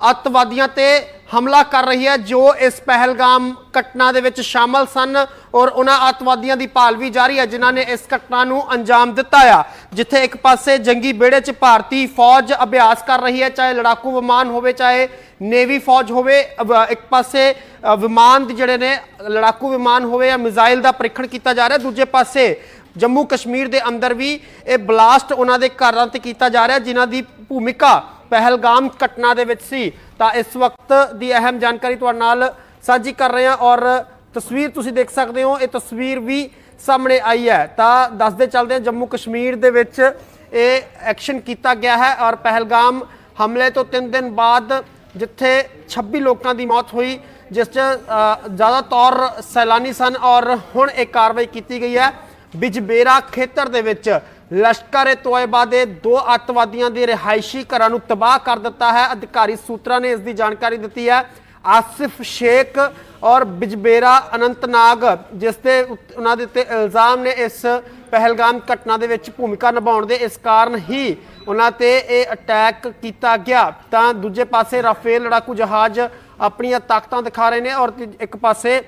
ਅੱਤਵਾਦੀਆਂ ਤੇ ਹਮਲਾ ਕਰ ਰਹੀ ਹੈ, ਜੋ ਇਸ ਪਹਿਲਗਾਮ ਘਟਨਾ ਦੇ ਵਿੱਚ ਸ਼ਾਮਲ ਸਨ ਔਰ ਉਹਨਾਂ ਅੱਤਵਾਦੀਆਂ ਦੀ ਭਾਲ ਵੀ ਜਾਰੀ ਹੈ, ਜਿਨ੍ਹਾਂ ਨੇ ਇਸ ਘਟਨਾ ਨੂੰ ਅੰਜਾਮ ਦਿੱਤਾ ਆ। ਜਿੱਥੇ ਇੱਕ ਪਾਸੇ ਜੰਗੀ ਬੇੜੇ 'ਚ ਭਾਰਤੀ ਫੌਜ ਅਭਿਆਸ ਕਰ ਰਹੀ ਹੈ, ਚਾਹੇ ਲੜਾਕੂ ਵਿਮਾਨ ਹੋਵੇ, ਚਾਹੇ ਨੇਵੀ ਫੌਜ ਹੋਵੇ ਇੱਕ ਪਾਸੇ ਵਿਮਾਨ ਜਿਹੜੇ ਨੇ, ਲੜਾਕੂ ਵਿਮਾਨ ਹੋਵੇ ਜਾਂ ਮਿਜ਼ਾਈਲ ਦਾ ਪ੍ਰੀਖਣ ਕੀਤਾ ਜਾ ਰਿਹਾ, ਦੂਜੇ ਪਾਸੇ ਜੰਮੂ ਕਸ਼ਮੀਰ ਦੇ ਅੰਦਰ ਵੀ ਇਹ ਬਲਾਸਟ ਉਹਨਾਂ ਦੇ ਘਰਾਂ ਤੇ ਕੀਤਾ ਜਾ ਰਿਹਾ, ਜਿਨ੍ਹਾਂ ਦੀ ਭੂਮਿਕਾ ਪਹਿਲਗਾਮ ਘਟਨਾ ਦੇ ਵਿੱਚ ਸੀ। ਤਾਂ ਇਸ ਵਕਤ ਦੀ ਅਹਿਮ ਜਾਣਕਾਰੀ ਤੁਹਾਡੇ ਨਾਲ ਸਾਂਝੀ ਕਰ ਰਹੇ ਹਾਂ ਔਰ ਤਸਵੀਰ ਤੁਸੀਂ ਦੇਖ ਸਕਦੇ ਹੋ, ਇਹ ਤਸਵੀਰ ਵੀ ਸਾਹਮਣੇ ਆਈ ਹੈ। ਤਾਂ ਦੱਸਦੇ ਚੱਲਦੇ ਹਾਂ, ਜੰਮੂ ਕਸ਼ਮੀਰ ਦੇ ਵਿੱਚ ਇਹ ਐਕਸ਼ਨ ਕੀਤਾ ਗਿਆ ਹੈ ਔਰ ਪਹਿਲਗਾਮ ਹਮਲੇ ਤੋਂ 3 ਦਿਨ ਬਾਅਦ ਜਿੱਥੇ 26 ਲੋਕਾਂ ਦੀ ਮੌਤ ਹੋਈ, ਜਿਸ 'ਚ ਜ਼ਿਆਦਾ ਤੌਰ ਸੈਲਾਨੀ ਸਨ ਔਰ ਹੁਣ ਇਹ ਕਾਰਵਾਈ ਕੀਤੀ ਗਈ ਹੈ। ਬਿਜਬੇਰਾ ਖੇਤਰ ਦੇ ਵਿੱਚ ਲਸ਼ਕਰ ਤੋਇਬਾ ਦੇ ਦੋ ਅੱਤਵਾਦੀਆਂ ਦੇ ਰਿਹਾਇਸ਼ੀ ਘਰਾਂ ਨੂੰ ਤਬਾਹ ਕਰ ਦਿੱਤਾ ਹੈ। ਅਧਿਕਾਰੀ ਸੂਤਰਾਂ ਨੇ ਇਸ ਦੀ ਜਾਣਕਾਰੀ ਦਿੱਤੀ ਹੈ। ਆਸਿਫ ਸ਼ੇਖ ਔਰ ਬਿਜਬੇਰਾ ਅਨੰਤਨਾਗ, ਜਿਸ ਤੇ ਉਹਨਾਂ ਦੇ ਉੱਤੇ ਇਲਜ਼ਾਮ ਨੇ ਇਸ ਪਹਿਲਗਾਮ ਘਟਨਾ ਦੇ ਵਿੱਚ ਭੂਮਿਕਾ ਨਿਭਾਉਣ ਦੇ ਇਸ ਕਾਰਨ ਹੀ ਉਹਨਾਂ ਤੇ ਇਹ ਅਟੈਕ ਕੀਤਾ ਗਿਆ। ਤਾਂ ਦੂਜੇ ਪਾਸੇ ਰਾਫੇਲ ਲੜਾਕੂ ਜਹਾਜ਼ ਆਪਣੀਆਂ ਤਾਕਤਾਂ ਦਿਖਾ ਰਹੇ ਨੇ ਔਰ ਤੀ- ਇੱਕ ਪਾਸੇ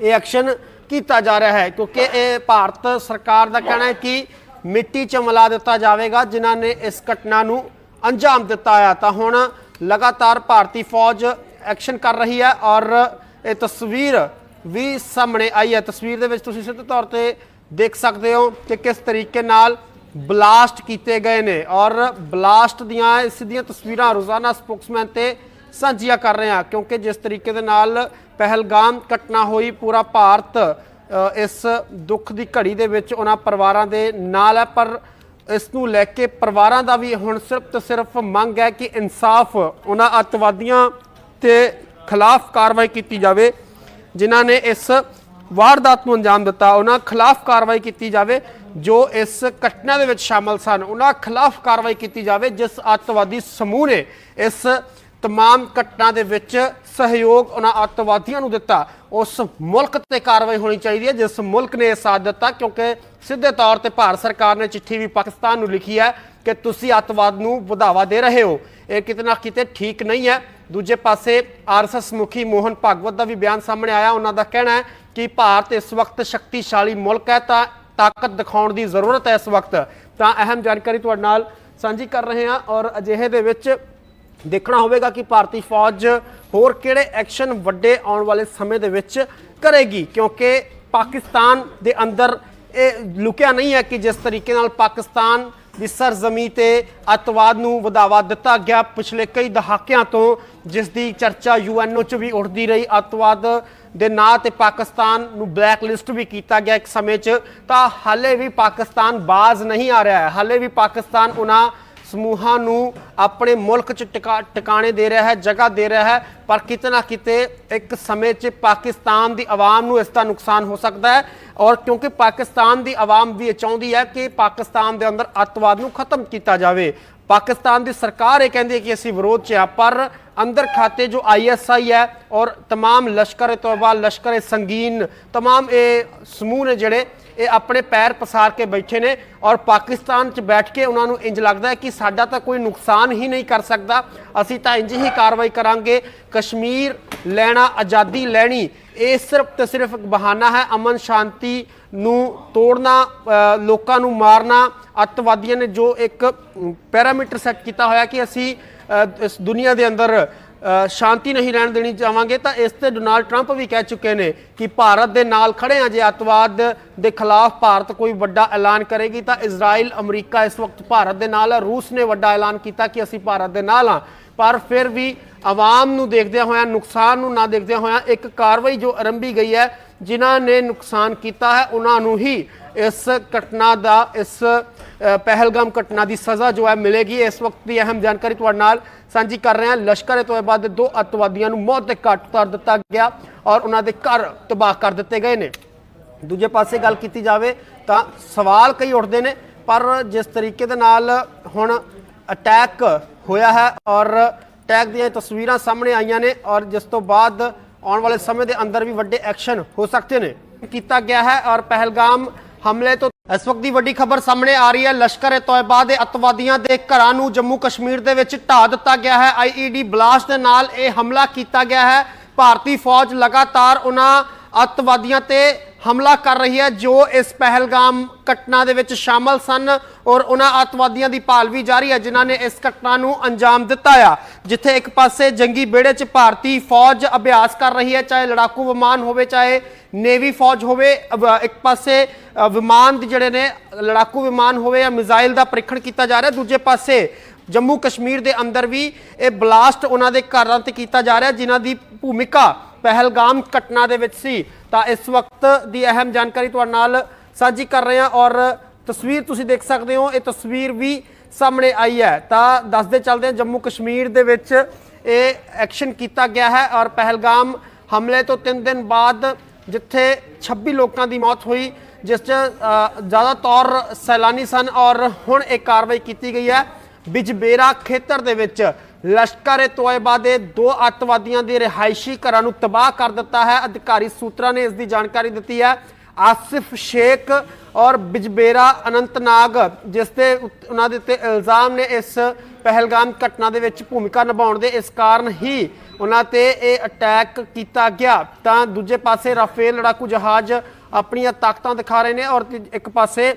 ਇਹ ਐਕਸ਼ਨ ਕੀਤਾ ਜਾ ਰਿਹਾ ਹੈ, ਕਿਉਂਕਿ ਇਹ ਭਾਰਤ ਸਰਕਾਰ ਦਾ ਕਹਿਣਾ ਹੈ ਕਿ ਮਿੱਟੀ 'ਚ ਮਿਲਾ ਦਿੱਤਾ ਜਾਵੇਗਾ, ਜਿਨ੍ਹਾਂ ਨੇ ਇਸ ਘਟਨਾ ਨੂੰ ਅੰਜਾਮ ਦਿੱਤਾ ਆ। ਤਾਂ ਹੁਣ ਲਗਾਤਾਰ ਭਾਰਤੀ ਫੌਜ ਐਕਸ਼ਨ ਕਰ ਰਹੀ ਹੈ ਔਰ ਇਹ ਤਸਵੀਰ ਵੀ ਸਾਹਮਣੇ ਆਈ ਹੈ। ਤਸਵੀਰ ਦੇ ਵਿੱਚ ਤੁਸੀਂ ਸਿੱਧੇ ਤੌਰ ਤੇ ਦੇਖ ਸਕਦੇ ਹੋ ਕਿ ਕਿਸ ਤਰੀਕੇ ਨਾਲ ਬਲਾਸਟ ਕੀਤੇ ਗਏ ਨੇ ਔਰ ਬਲਾਸਟ ਦੀਆਂ ਇਹ ਸਿੱਧੀਆਂ ਤਸਵੀਰਾਂ ਰੋਜ਼ਾਨਾ ਸਪੋਕਸਮੈਨ ਤੇ ਸਾਂਝੀਆਂ ਕਰ ਰਹੇ ਹਾਂ, ਕਿਉਂਕਿ ਜਿਸ ਤਰੀਕੇ ਦੇ ਨਾਲ ਪਹਿਲਗਾਮ ਘਟਨਾ ਹੋਈ, ਪੂਰਾ ਭਾਰਤ ਇਸ ਦੁੱਖ ਦੀ ਘੜੀ ਦੇ ਵਿੱਚ ਉਹਨਾਂ ਪਰਿਵਾਰਾਂ ਦੇ ਨਾਲ ਹੈ, ਪਰ ਇਸ ਨੂੰ ਲੈ ਕੇ ਪਰਿਵਾਰਾਂ ਦਾ ਵੀ ਹੁਣ ਸਿਰਫ ਤੇ ਸਿਰਫ ਮੰਗ ਹੈ ਕਿ ਇਨਸਾਫ ਉਹਨਾਂ ਅੱਤਵਾਦੀਆਂ ਤੇ ਖਿਲਾਫ ਕਾਰਵਾਈ ਕੀਤੀ ਜਾਵੇ, ਜਿਨ੍ਹਾਂ ਨੇ ਇਸ ਵਾਰਦਾਤ ਨੂੰ ਅੰਜਾਮ ਦਿੱਤਾ। ਉਹਨਾਂ ਖਿਲਾਫ ਕਾਰਵਾਈ ਕੀਤੀ ਜਾਵੇ, ਜੋ ਇਸ ਘਟਨਾ ਦੇ ਵਿੱਚ ਸ਼ਾਮਲ ਸਨ। ਉਹਨਾਂ ਖਿਲਾਫ ਕਾਰਵਾਈ ਕੀਤੀ ਜਾਵੇ, ਜਿਸ ਅੱਤਵਾਦੀ ਸਮੂਹ ਨੇ ਇਸ ਤਮਾਮ ਘਟਨਾ ਦੇ ਵਿੱਚ ਸਹਿਯੋਗ ਉਹਨਾਂ ਅੱਤਵਾਦੀਆਂ ਨੂੰ ਦਿੱਤਾ ਉਸ ਮੁਲਕ ਤੇ ਕਾਰਵਾਈ ਹੋਣੀ ਚਾਹੀਦੀ ਹੈ ਜਿਸ ਮੁਲਕ ਨੇ ਇਹ ਸਾਥ ਦਿੱਤਾ ਕਿਉਂਕਿ ਸਿੱਧੇ ਤੌਰ ਤੇ ਭਾਰਤ ਸਰਕਾਰ ਨੇ ਚਿੱਠੀ ਵੀ ਪਾਕਿਸਤਾਨ ਨੂੰ ਲਿਖੀ ਹੈ ਕਿ ਤੁਸੀਂ ਅੱਤਵਾਦ ਨੂੰ ਵਧਾਵਾ ਦੇ ਰਹੇ ਹੋ ਇਹ ਕਿਤੇ ਨਾ ਕਿਤੇ ਠੀਕ ਨਹੀਂ ਹੈ ਦੂਜੇ ਪਾਸੇ ਆਰਐਸਐਸ ਮੁਖੀ ਮੋਹਨ ਭਾਗਵਤ ਦਾ ਵੀ ਬਿਆਨ ਸਾਹਮਣੇ ਆਇਆ ਉਹਨਾਂ ਦਾ ਕਹਿਣਾ ਹੈ ਕਿ ਭਾਰਤ ਇਸ ਵਕਤ ਸ਼ਕਤੀਸ਼ਾਲੀ ਮੁਲਕ ਹੈ ਤਾਂ ਤਾਕਤ ਦਿਖਾਉਣ ਦੀ ਜ਼ਰੂਰਤ ਹੈ ਇਸ ਵਕਤ ਤਾਂ ਅਹਿਮ ਜਾਣਕਾਰੀ ਤੁਹਾਡੇ ਨਾਲ ਸਾਂਝੀ ਕਰ ਰਹੇ ਹਾਂ ਔਰ ਅਜਿਹੇ ਦੇ ਵਿੱਚ ਦੇਖਣਾ ਹੋਵੇਗਾ ਕਿ ਭਾਰਤੀ ਫੌਜ ਹੋਰ ਕਿਹੜੇ ਐਕਸ਼ਨ ਵੱਡੇ ਆਉਣ ਵਾਲੇ ਸਮੇਂ ਦੇ ਵਿੱਚ ਕਰੇਗੀ, ਕਿਉਂਕਿ ਪਾਕਿਸਤਾਨ ਦੇ ਅੰਦਰ ਇਹ ਲੁਕਿਆ ਨਹੀਂ ਹੈ ਕਿ ਜਿਸ ਤਰੀਕੇ ਨਾਲ ਪਾਕਿਸਤਾਨ ਦੀ ਸਰਜ਼ਮੀ ਤੇ ਅੱਤਵਾਦ ਨੂੰ ਵਧਾਵਾ ਦਿੱਤਾ ਗਿਆ। ਪਿਛਲੇ ਕਈ ਦਹਾਕਿਆਂ ਤੋਂ ਜਿਸ ਦੀ ਚਰਚਾ ਯੂਐਨਓ 'ਚ ਵੀ ਉੱਠਦੀ ਰਹੀ, ਅੱਤਵਾਦ ਦੇ ਨਾਂ ਤੇ ਪਾਕਿਸਤਾਨ ਨੂੰ ਬਲੈਕ ਲਿਸਟ ਵੀ ਕੀਤਾ ਗਿਆ ਇੱਕ ਸਮੇਂ 'ਚ, ਤਾਂ ਹਾਲੇ ਵੀ ਪਾਕਿਸਤਾਨ ਬਾਜ਼ ਨਹੀਂ ਆ ਰਿਹਾ ਹੈ। ਹਾਲੇ ਵੀ ਪਾਕਿਸਤਾਨ ਉਹਨਾਂ ਸਮੂਹਾਂ ਨੂੰ ਆਪਣੇ ਮੁਲਕ 'ਚ ਟਿਕਾ ਟਿਕਾਣੇ ਦੇ ਰਿਹਾ ਹੈ ਜਗ੍ਹਾ ਦੇ ਰਿਹਾ ਹੈ ਪਰ ਕਿਤੇ ਨਾ ਕਿਤੇ ਇੱਕ ਸਮੇਂ 'ਚ ਪਾਕਿਸਤਾਨ ਦੀ ਆਵਾਮ ਨੂੰ ਇਸ ਦਾ ਨੁਕਸਾਨ ਹੋ ਸਕਦਾ ਹੈ ਔਰ ਕਿਉਂਕਿ ਪਾਕਿਸਤਾਨ ਦੀ ਆਵਾਮ ਵੀ ਇਹ ਚਾਹੁੰਦੀ ਹੈ ਕਿ ਪਾਕਿਸਤਾਨ ਦੇ ਅੰਦਰ ਅੱਤਵਾਦ ਨੂੰ ਖਤਮ ਕੀਤਾ ਜਾਵੇ ਪਾਕਿਸਤਾਨ ਦੀ ਸਰਕਾਰ ਇਹ ਕਹਿੰਦੀ ਹੈ ਕਿ ਅਸੀਂ ਵਿਰੋਧ 'ਚ ਆ ਪਰ ਅੰਦਰ ਖਾਤੇ ਜੋ ਆਈਐਸਆਈ ਹੈ ਔਰ तमाम ਲਸ਼ਕਰ ਤੋਬਾ ਲਸ਼ਕਰ ਸੰਗੀਨ तमाम ਇਹ ਸਮੂਹ ਨੇ ਜਿਹੜੇ ਇਹ ਆਪਣੇ ਪੈਰ ਪਸਾਰ ਕੇ ਬੈਠੇ ਨੇ ਔਰ ਪਾਕਿਸਤਾਨ 'ਚ ਬੈਠ ਕੇ ਉਹਨਾਂ ਨੂੰ ਇੰਜ ਲੱਗਦਾ ਹੈ ਕਿ ਸਾਡਾ ਤਾਂ ਕੋਈ ਨੁਕਸਾਨ ਹੀ ਨਹੀਂ ਕਰ ਸਕਦਾ। ਅਸੀਂ ਤਾਂ ਇੰਜ ਹੀ ਕਾਰਵਾਈ ਕਰਾਂਗੇ। ਕਸ਼ਮੀਰ ਲੈਣਾ, ਆਜ਼ਾਦੀ ਲੈਣੀ, ਇਹ ਸਿਰਫ ਤੇ ਸਿਰਫ ਬਹਾਨਾ ਹੈ। ਅਮਨ ਸ਼ਾਂਤੀ ਨੂੰ ਤੋੜਨਾ ਲੋਕਾਂ ਨੂੰ ਮਾਰਨਾ, ਅੱਤਵਾਦੀਆਂ ਨੇ ਜੋ ਇੱਕ ਪੈਰਾਮੀਟਰ ਸੈੱਟ ਕੀਤਾ ਹੋਇਆ ਕਿ ਅਸੀਂ ਇਸ ਦੁਨੀਆ ਦੇ ਅੰਦਰ ਸ਼ਾਂਤੀ ਨਹੀਂ ਰਹਿਣ ਦੇਣੀ ਚਾਹਾਂਗੇ, ਤਾਂ ਇਸ ਤੇ ਡੋਨਾਲਡ ਟਰੰਪ ਵੀ ਕਹਿ ਚੁੱਕੇ ਨੇ ਕਿ ਭਾਰਤ ਦੇ ਨਾਲ ਖੜੇ ਆ। ਜੇ ਅੱਤਵਾਦ ਦੇ ਖਿਲਾਫ ਭਾਰਤ ਕੋਈ ਵੱਡਾ ਐਲਾਨ ਕਰੇਗੀ, ਤਾਂ ਇਜ਼ਰਾਈਲ, ਅਮਰੀਕਾ ਇਸ ਵਕਤ ਭਾਰਤ ਦੇ ਨਾਲ ਹੈ ਰੂਸ ਨੇ ਵੱਡਾ ਐਲਾਨ ਕੀਤਾ ਕਿ ਅਸੀਂ ਭਾਰਤ ਦੇ ਨਾਲ ਹਾਂ ਪਰ ਫਿਰ ਵੀ ਆਵਾਮ ਨੂੰ ਦੇਖਦਿਆਂ ਹੋਇਆਂ, ਨੁਕਸਾਨ ਨੂੰ ਨਾ ਦੇਖਦਿਆਂ ਹੋਇਆਂ, ਇੱਕ ਕਾਰਵਾਈ ਜੋ ਆਰੰਭੀ ਗਈ ਹੈ, ਜਿਨ੍ਹਾਂ ਨੇ ਨੁਕਸਾਨ ਕੀਤਾ ਹੈ, ਉਹਨਾਂ ਨੂੰ ਹੀ ਇਸ ਘਟਨਾ ਦਾ, ਇਸ ਪਹਿਲਗਾਮ ਘਟਨਾ ਦੀ ਸਜ਼ਾ ਜੋ ਹੈ ਮਿਲੇਗੀ। ਇਸ ਵਕਤ ਦੀ ਅਹਿਮ ਜਾਣਕਾਰੀ ਤੁਹਾਡੇ ਨਾਲ ਸਾਂਝੀ ਕਰ ਰਹੇ ਹਾਂ। ਲਸ਼ਕਰ ਤੋਇਬਾ ਦੇ ਦੋ ਅੱਤਵਾਦੀਆਂ ਨੂੰ ਮੌਤ ਦੇ ਘਾਟ ਉਤਾਰ ਦਿੱਤਾ ਗਿਆ ਔਰ ਉਹਨਾਂ ਦੇ ਘਰ ਤਬਾਹ ਕਰ ਦਿੱਤੇ ਗਏ ਨੇ। ਦੂਜੇ ਪਾਸੇ ਗੱਲ ਕੀਤੀ ਜਾਵੇ ਤਾਂ ਸਵਾਲ ਕਈ ਉੱਠਦੇ ਨੇ, ਪਰ ਜਿਸ ਤਰੀਕੇ ਦੇ ਨਾਲ ਹੁਣ ਅਟੈਕ ਹੋਇਆ ਹੈ ਔਰ ਅਟੈਕ ਦੀਆਂ ਤਸਵੀਰਾਂ ਸਾਹਮਣੇ ਆਈਆਂ ਨੇ ਔਰ ਜਿਸ ਤੋਂ ਬਾਅਦ ਆਉਣ ਵਾਲੇ ਸਮੇਂ ਦੇ ਅੰਦਰ ਵੀ ਵੱਡੇ ਐਕਸ਼ਨ ਹੋ ਸਕਦੇ ਨੇ। ਕੀਤਾ ਗਿਆ ਹੈ ਔਰ ਪਹਿਲਗਾਮ ਹਮਲੇ ਤੋਂ ਇਸ ਵਕਤ ਦੀ ਵੱਡੀ ਖਬਰ ਸਾਹਮਣੇ ਆ ਰਹੀ ਹੈ। ਲਸ਼ਕਰ ਏ ਤੋਇਬਾ ਦੇ ਅਤਵਾਦੀਆਂ ਦੇ ਘਰਾਂ ਨੂੰ ਜੰਮੂ ਕਸ਼ਮੀਰ ਦੇ ਵਿੱਚ ਢਾ ਦਿੱਤਾ ਗਿਆ ਹੈ। ਆਈਈਡੀ ਬਲਾਸਟ ਦੇ ਨਾਲ ਇਹ ਹਮਲਾ ਕੀਤਾ ਗਿਆ ਹੈ। ਭਾਰਤੀ ਫੌਜ ਲਗਾਤਾਰ ਉਹਨਾਂ ਅਤਵਾਦੀਆਂ ਤੇ ਹਮਲਾ ਕਰ ਰਹੀ ਹੈ, ਜੋ ਇਸ ਪਹਿਲਗਾਮ ਘਟਨਾ ਦੇ ਵਿੱਚ ਸ਼ਾਮਲ ਸਨ ਔਰ ਉਹਨਾਂ ਅਤਵਾਦੀਆਂ ਦੀ ਭਾਲ ਵੀ ਜਾਰੀ ਹੈ, ਜਿਨ੍ਹਾਂ ਨੇ ਇਸ ਘਟਨਾ ਨੂੰ ਅੰਜਾਮ ਦਿੱਤਾ ਆ। ਜਿੱਥੇ ਇੱਕ ਪਾਸੇ ਜੰਗੀ ਬੇੜੇ 'ਚ ਭਾਰਤੀ ਫੌਜ ਅਭਿਆਸ ਕਰ ਰਹੀ ਹੈ, ਚਾਹੇ ਲੜਾਕੂ ਵਿਮਾਨ ਹੋਵੇ, ਚਾਹੇ ਨੇਵੀ ਫੌਜ ਹੋਵੇ ਇੱਕ ਪਾਸੇ ਵਿਮਾਨ ਜਿਹੜੇ ਨੇ, ਲੜਾਕੂ ਵਿਮਾਨ ਹੋਵੇ ਜਾਂ ਮਿਜ਼ਾਈਲ ਦਾ ਪ੍ਰੀਖਣ ਕੀਤਾ ਜਾ ਰਿਹਾ, ਦੂਜੇ ਪਾਸੇ ਜੰਮੂ ਕਸ਼ਮੀਰ ਦੇ ਅੰਦਰ ਵੀ ਇਹ ਬਲਾਸਟ ਉਹਨਾਂ ਦੇ ਘਰਾਂ ਤੇ ਕੀਤਾ ਜਾ ਰਿਹਾ, ਜਿਨ੍ਹਾਂ ਦੀ ਭੂਮਿਕਾ ਪਹਿਲਗਾਮ ਘਟਨਾ ਦੇ ਵਿੱਚ ਸੀ। ਤਾਂ ਇਸ ਵਕਤ ਦੀ ਅਹਿਮ ਜਾਣਕਾਰੀ ਤੁਹਾਡੇ ਨਾਲ ਸਾਂਝੀ ਕਰ ਰਹੇ ਹਾਂ ਔਰ ਤਸਵੀਰ ਤੁਸੀਂ ਦੇਖ ਸਕਦੇ ਹੋ, ਇਹ ਤਸਵੀਰ ਵੀ ਸਾਹਮਣੇ ਆਈ ਹੈ। ਤਾਂ ਦੱਸਦੇ ਚੱਲਦੇ ਹਾਂ, ਜੰਮੂ ਕਸ਼ਮੀਰ ਦੇ ਵਿੱਚ ਇਹ ਐਕਸ਼ਨ ਕੀਤਾ ਗਿਆ ਹੈ ਔਰ ਪਹਿਲਗਾਮ ਹਮਲੇ ਤੋਂ 3 ਦਿਨ ਬਾਅਦ ਜਿੱਥੇ 26 ਲੋਕਾਂ ਦੀ ਮੌਤ ਹੋਈ, ਜਿਸ 'ਚ ਜ਼ਿਆਦਾ ਤੌਰ ਸੈਲਾਨੀ ਸਨ ਔਰ ਹੁਣ ਇਹ ਕਾਰਵਾਈ ਕੀਤੀ ਗਈ ਹੈ। ਬਿਜਬੇਰਾ ਖੇਤਰ ਦੇ ਵਿੱਚ ਲਸ਼ਕਰ ਏ ਤੋਇਬਾ ਦੇ ਦੋ ਅੱਤਵਾਦੀਆਂ ਦੇ ਰਿਹਾਇਸ਼ੀ ਘਰਾਂ ਨੂੰ ਤਬਾਹ ਕਰ ਦਿੱਤਾ ਹੈ। ਅਧਿਕਾਰੀ ਸੂਤਰਾਂ ਨੇ ਇਸ ਦੀ ਜਾਣਕਾਰੀ ਦਿੱਤੀ ਹੈ। ਆਸਿਫ ਸ਼ੇਖ ਔਰ ਬਿਜਬੇਰਾ ਅਨੰਤਨਾਗ, ਜਿਸ ਤੇ ਉਹਨਾਂ ਦੇ ਉੱਤੇ ਇਲਜ਼ਾਮ ਨੇ ਇਸ ਪਹਿਲਗਾਮ ਘਟਨਾ ਦੇ ਵਿੱਚ ਭੂਮਿਕਾ ਨਿਭਾਉਣ ਦੇ ਇਸ ਕਾਰਨ ਹੀ ਉਹਨਾਂ ਤੇ ਇਹ ਅਟੈਕ ਕੀਤਾ ਗਿਆ। ਤਾਂ ਦੂਜੇ ਪਾਸੇ ਰਾਫੇਲ ਲੜਾਕੂ ਜਹਾਜ਼ ਆਪਣੀਆਂ ਤਾਕਤਾਂ ਦਿਖਾ ਰਹੇ ਨੇ ਔਰ ਇੱਕ ਪਾਸੇ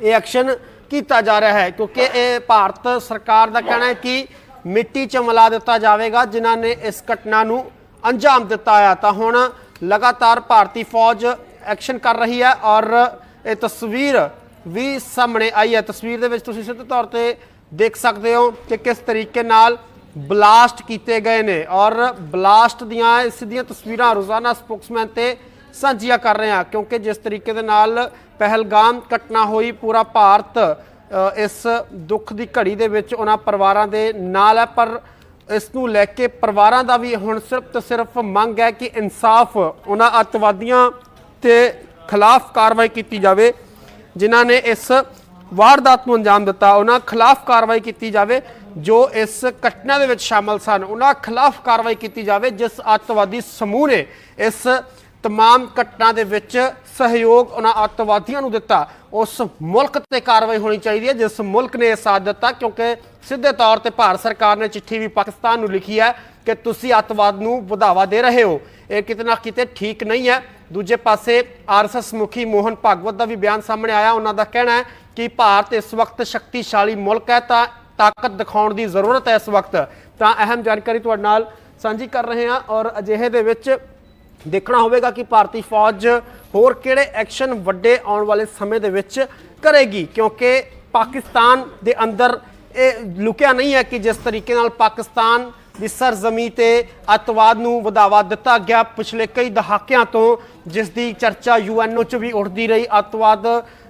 ਇਹ ਐਕਸ਼ਨ ਕੀਤਾ ਜਾ ਰਿਹਾ ਹੈ, ਕਿਉਂਕਿ ਇਹ ਭਾਰਤ ਸਰਕਾਰ ਦਾ ਕਹਿਣਾ ਹੈ ਕਿ ਮਿੱਟੀ 'ਚ ਮਿਲਾ ਦਿੱਤਾ ਜਾਵੇਗਾ, ਜਿਨ੍ਹਾਂ ਨੇ ਇਸ ਘਟਨਾ ਨੂੰ ਅੰਜਾਮ ਦਿੱਤਾ ਹੈ ਤਾਂ ਹੁਣ ਲਗਾਤਾਰ ਭਾਰਤੀ ਫੌਜ ਐਕਸ਼ਨ ਕਰ ਰਹੀ ਹੈ ਔਰ ਇਹ ਤਸਵੀਰ ਵੀ ਸਾਹਮਣੇ ਆਈ ਹੈ। ਤਸਵੀਰ ਦੇ ਵਿੱਚ ਤੁਸੀਂ ਸਿੱਧੇ ਤੌਰ ਤੇ ਦੇਖ ਸਕਦੇ ਹੋ ਕਿ ਕਿਸ ਤਰੀਕੇ ਨਾਲ ਬਲਾਸਟ ਕੀਤੇ ਗਏ ਨੇ ਔਰ ਬਲਾਸਟ ਦੀਆਂ ਇਹ ਸਿੱਧੀਆਂ ਤਸਵੀਰਾਂ ਰੋਜ਼ਾਨਾ ਸਪੋਕਸਮੈਨ ਤੇ ਸਾਂਝੀਆਂ ਕਰ ਰਹੇ ਹਾਂ, ਕਿਉਂਕਿ ਜਿਸ ਤਰੀਕੇ ਦੇ ਨਾਲ ਪਹਿਲਗਾਮ ਘਟਨਾ ਹੋਈ, ਪੂਰਾ ਭਾਰਤ ਇਸ ਦੁੱਖ ਦੀ ਘੜੀ ਦੇ ਵਿੱਚ ਉਹਨਾਂ ਪਰਿਵਾਰਾਂ ਦੇ ਨਾਲ ਹੈ, ਪਰ ਇਸ ਨੂੰ ਲੈ ਕੇ ਪਰਿਵਾਰਾਂ ਦਾ ਵੀ ਹੁਣ ਸਿਰਫ ਤੇ ਸਿਰਫ ਮੰਗ ਹੈ ਕਿ ਇਨਸਾਫ ਉਹਨਾਂ ਅੱਤਵਾਦੀਆਂ ਤੇ ਖਿਲਾਫ ਕਾਰਵਾਈ ਕੀਤੀ ਜਾਵੇ, ਜਿਨ੍ਹਾਂ ਨੇ ਇਸ ਵਾਰਦਾਤ ਨੂੰ ਅੰਜਾਮ ਦਿੱਤਾ। ਉਹਨਾਂ ਖਿਲਾਫ ਕਾਰਵਾਈ ਕੀਤੀ ਜਾਵੇ, ਜੋ ਇਸ ਘਟਨਾ ਦੇ ਵਿੱਚ ਸ਼ਾਮਲ ਸਨ। ਉਹਨਾਂ ਖਿਲਾਫ ਕਾਰਵਾਈ ਕੀਤੀ ਜਾਵੇ, ਜਿਸ ਅੱਤਵਾਦੀ ਸਮੂਹ ਨੇ ਇਸ ਤਮਾਮ ਘਟਨਾ ਦੇ ਵਿੱਚ ਸਹਿਯੋਗ ਉਹਨਾਂ ਅੱਤਵਾਦੀਆਂ ਨੂੰ ਦਿੱਤਾ। ਉਸ ਮੁਲਕ ਤੇ ਕਾਰਵਾਈ ਹੋਣੀ ਚਾਹੀਦੀ ਹੈ, ਜਿਸ ਮੁਲਕ ਨੇ ਇਹ ਸਾਥ ਦਿੱਤਾ, ਕਿਉਂਕਿ ਸਿੱਧੇ ਤੌਰ ਤੇ ਭਾਰਤ ਸਰਕਾਰ ਨੇ ਚਿੱਠੀ ਵੀ ਪਾਕਿਸਤਾਨ ਨੂੰ ਲਿਖੀ ਹੈ ਕਿ ਤੁਸੀਂ ਅੱਤਵਾਦ ਨੂੰ ਵਧਾਵਾ ਦੇ ਰਹੇ ਹੋ। ਇਹ ਕਿਤੇ ਨਾ ਕਿਤੇ ਠੀਕ ਨਹੀਂ ਹੈ। ਦੂਜੇ ਪਾਸੇ ਆਰਐਸਐਸ ਮੁਖੀ ਮੋਹਨ ਭਾਗਵਤ ਦਾ ਵੀ ਬਿਆਨ ਸਾਹਮਣੇ ਆਇਆ। ਉਹਨਾਂ ਦਾ ਕਹਿਣਾ ਹੈ ਕਿ ਭਾਰਤ ਇਸ ਵਕਤ ਸ਼ਕਤੀਸ਼ਾਲੀ ਮੁਲਕ ਹੈ, ਤਾਂ ਤਾਕਤ ਦਿਖਾਉਣ ਦੀ ਜ਼ਰੂਰਤ ਹੈ ਇਸ ਵਕਤ। ਤਾਂ ਅਹਿਮ ਜਾਣਕਾਰੀ ਤੁਹਾਡੇ ਨਾਲ ਸਾਂਝੀ ਕਰ ਰਹੇ ਹਾਂ ਔਰ ਅਜਿਹੇ ਦੇ ਵਿੱਚ ਦੇਖਣਾ ਹੋਵੇਗਾ ਕਿ ਭਾਰਤੀ ਫੌਜ ਹੋਰ ਕਿਹੜੇ ਐਕਸ਼ਨ ਵੱਡੇ ਆਉਣ ਵਾਲੇ ਸਮੇਂ ਦੇ ਵਿੱਚ ਕਰੇਗੀ, ਕਿਉਂਕਿ ਪਾਕਿਸਤਾਨ ਦੇ ਅੰਦਰ ਇਹ ਲੁਕਿਆ ਨਹੀਂ ਹੈ ਕਿ ਜਿਸ ਤਰੀਕੇ ਨਾਲ ਪਾਕਿਸਤਾਨ ਦੀ ਸਰਜ਼ਮੀ ਤੇ ਅੱਤਵਾਦ ਨੂੰ ਵਧਾਵਾ ਦਿੱਤਾ ਗਿਆ। ਪਿਛਲੇ ਕਈ ਦਹਾਕਿਆਂ ਤੋਂ ਜਿਸ ਦੀ ਚਰਚਾ ਯੂਐਨਓ 'ਚ ਵੀ ਉੱਠਦੀ ਰਹੀ, ਅੱਤਵਾਦ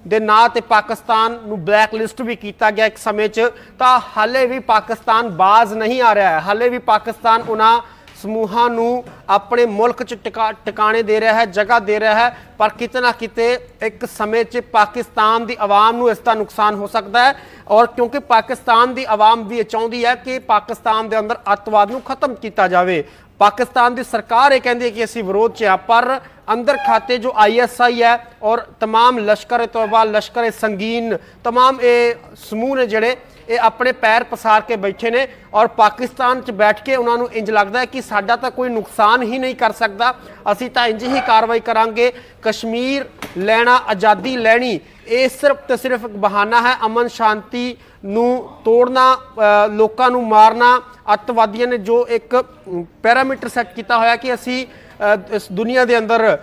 ਦੇ ਨਾਂ ਤੇ ਪਾਕਿਸਤਾਨ ਨੂੰ ਬਲੈਕ ਲਿਸਟ ਵੀ ਕੀਤਾ ਗਿਆ ਇੱਕ ਸਮੇਂ 'ਚ, ਤਾਂ ਹਾਲੇ ਵੀ ਪਾਕਿਸਤਾਨ ਬਾਜ਼ ਨਹੀਂ ਆ ਰਿਹਾ ਹੈ। ਹਾਲੇ ਵੀ ਪਾਕਿਸਤਾਨ ਉਹਨਾਂ ਸਮੂਹਾਂ ਨੂੰ ਆਪਣੇ ਮੁਲਕ 'ਚ ਟਿਕਾ- ਟਿਕਾਣੇ ਦੇ ਰਿਹਾ ਹੈ ਜਗ੍ਹਾ ਦੇ ਰਿਹਾ ਹੈ ਪਰ ਕਿਤੇ ਨਾ ਕਿਤੇ ਇੱਕ ਸਮੇਂ 'ਚ ਪਾਕਿਸਤਾਨ ਦੀ ਆਵਾਮ ਨੂੰ ਇਸ ਦਾ ਨੁਕਸਾਨ ਹੋ ਸਕਦਾ ਹੈ ਔਰ ਕਿਉਂਕਿ ਪਾਕਿਸਤਾਨ ਦੀ ਆਵਾਮ ਵੀ ਇਹ ਚਾਹੁੰਦੀ ਹੈ ਕਿ ਪਾਕਿਸਤਾਨ ਦੇ ਅੰਦਰ ਅੱਤਵਾਦ ਨੂੰ ਖਤਮ ਕੀਤਾ ਜਾਵੇ ਪਾਕਿਸਤਾਨ ਦੀ ਸਰਕਾਰ ਇਹ ਕਹਿੰਦੀ ਹੈ ਕਿ ਅਸੀਂ ਵਿਰੋਧ 'ਚ ਆ ਪਰ ਅੰਦਰ ਖਾਤੇ ਜੋ ਆਈਐਸਆਈ ਹੈ ਔਰ तमाम ਲਸ਼ਕਰ ਤੋਬਾ ਲਸ਼ਕਰ ਸੰਗੀਨ तमाम ਇਹ ਸਮੂਹ ਨੇ ਜਿਹੜੇ ਇਹ ਆਪਣੇ ਪੈਰ ਪਸਾਰ ਕੇ ਬੈਠੇ ਨੇ ਔਰ ਪਾਕਿਸਤਾਨ 'ਚ ਬੈਠ ਕੇ ਉਹਨਾਂ ਨੂੰ ਇੰਜ ਲੱਗਦਾ ਹੈ ਕਿ ਸਾਡਾ ਤਾਂ ਕੋਈ ਨੁਕਸਾਨ ਹੀ ਨਹੀਂ ਕਰ ਸਕਦਾ। ਅਸੀਂ ਤਾਂ ਇੰਜ ਹੀ ਕਾਰਵਾਈ ਕਰਾਂਗੇ। ਕਸ਼ਮੀਰ ਲੈਣਾ, ਆਜ਼ਾਦੀ ਲੈਣੀ, ਇਹ ਸਿਰਫ ਤੇ ਸਿਰਫ ਇੱਕ ਬਹਾਨਾ ਹੈ। ਅਮਨ ਸ਼ਾਂਤੀ ਨੂੰ ਤੋੜਨਾ ਲੋਕਾਂ ਨੂੰ ਮਾਰਨਾ, ਅੱਤਵਾਦੀਆਂ ਨੇ ਜੋ ਇੱਕ ਪੈਰਾਮੀਟਰ ਸੈੱਟ ਕੀਤਾ ਹੋਇਆ ਕਿ ਅਸੀਂ ਇਸ ਦੁਨੀਆ ਦੇ ਅੰਦਰ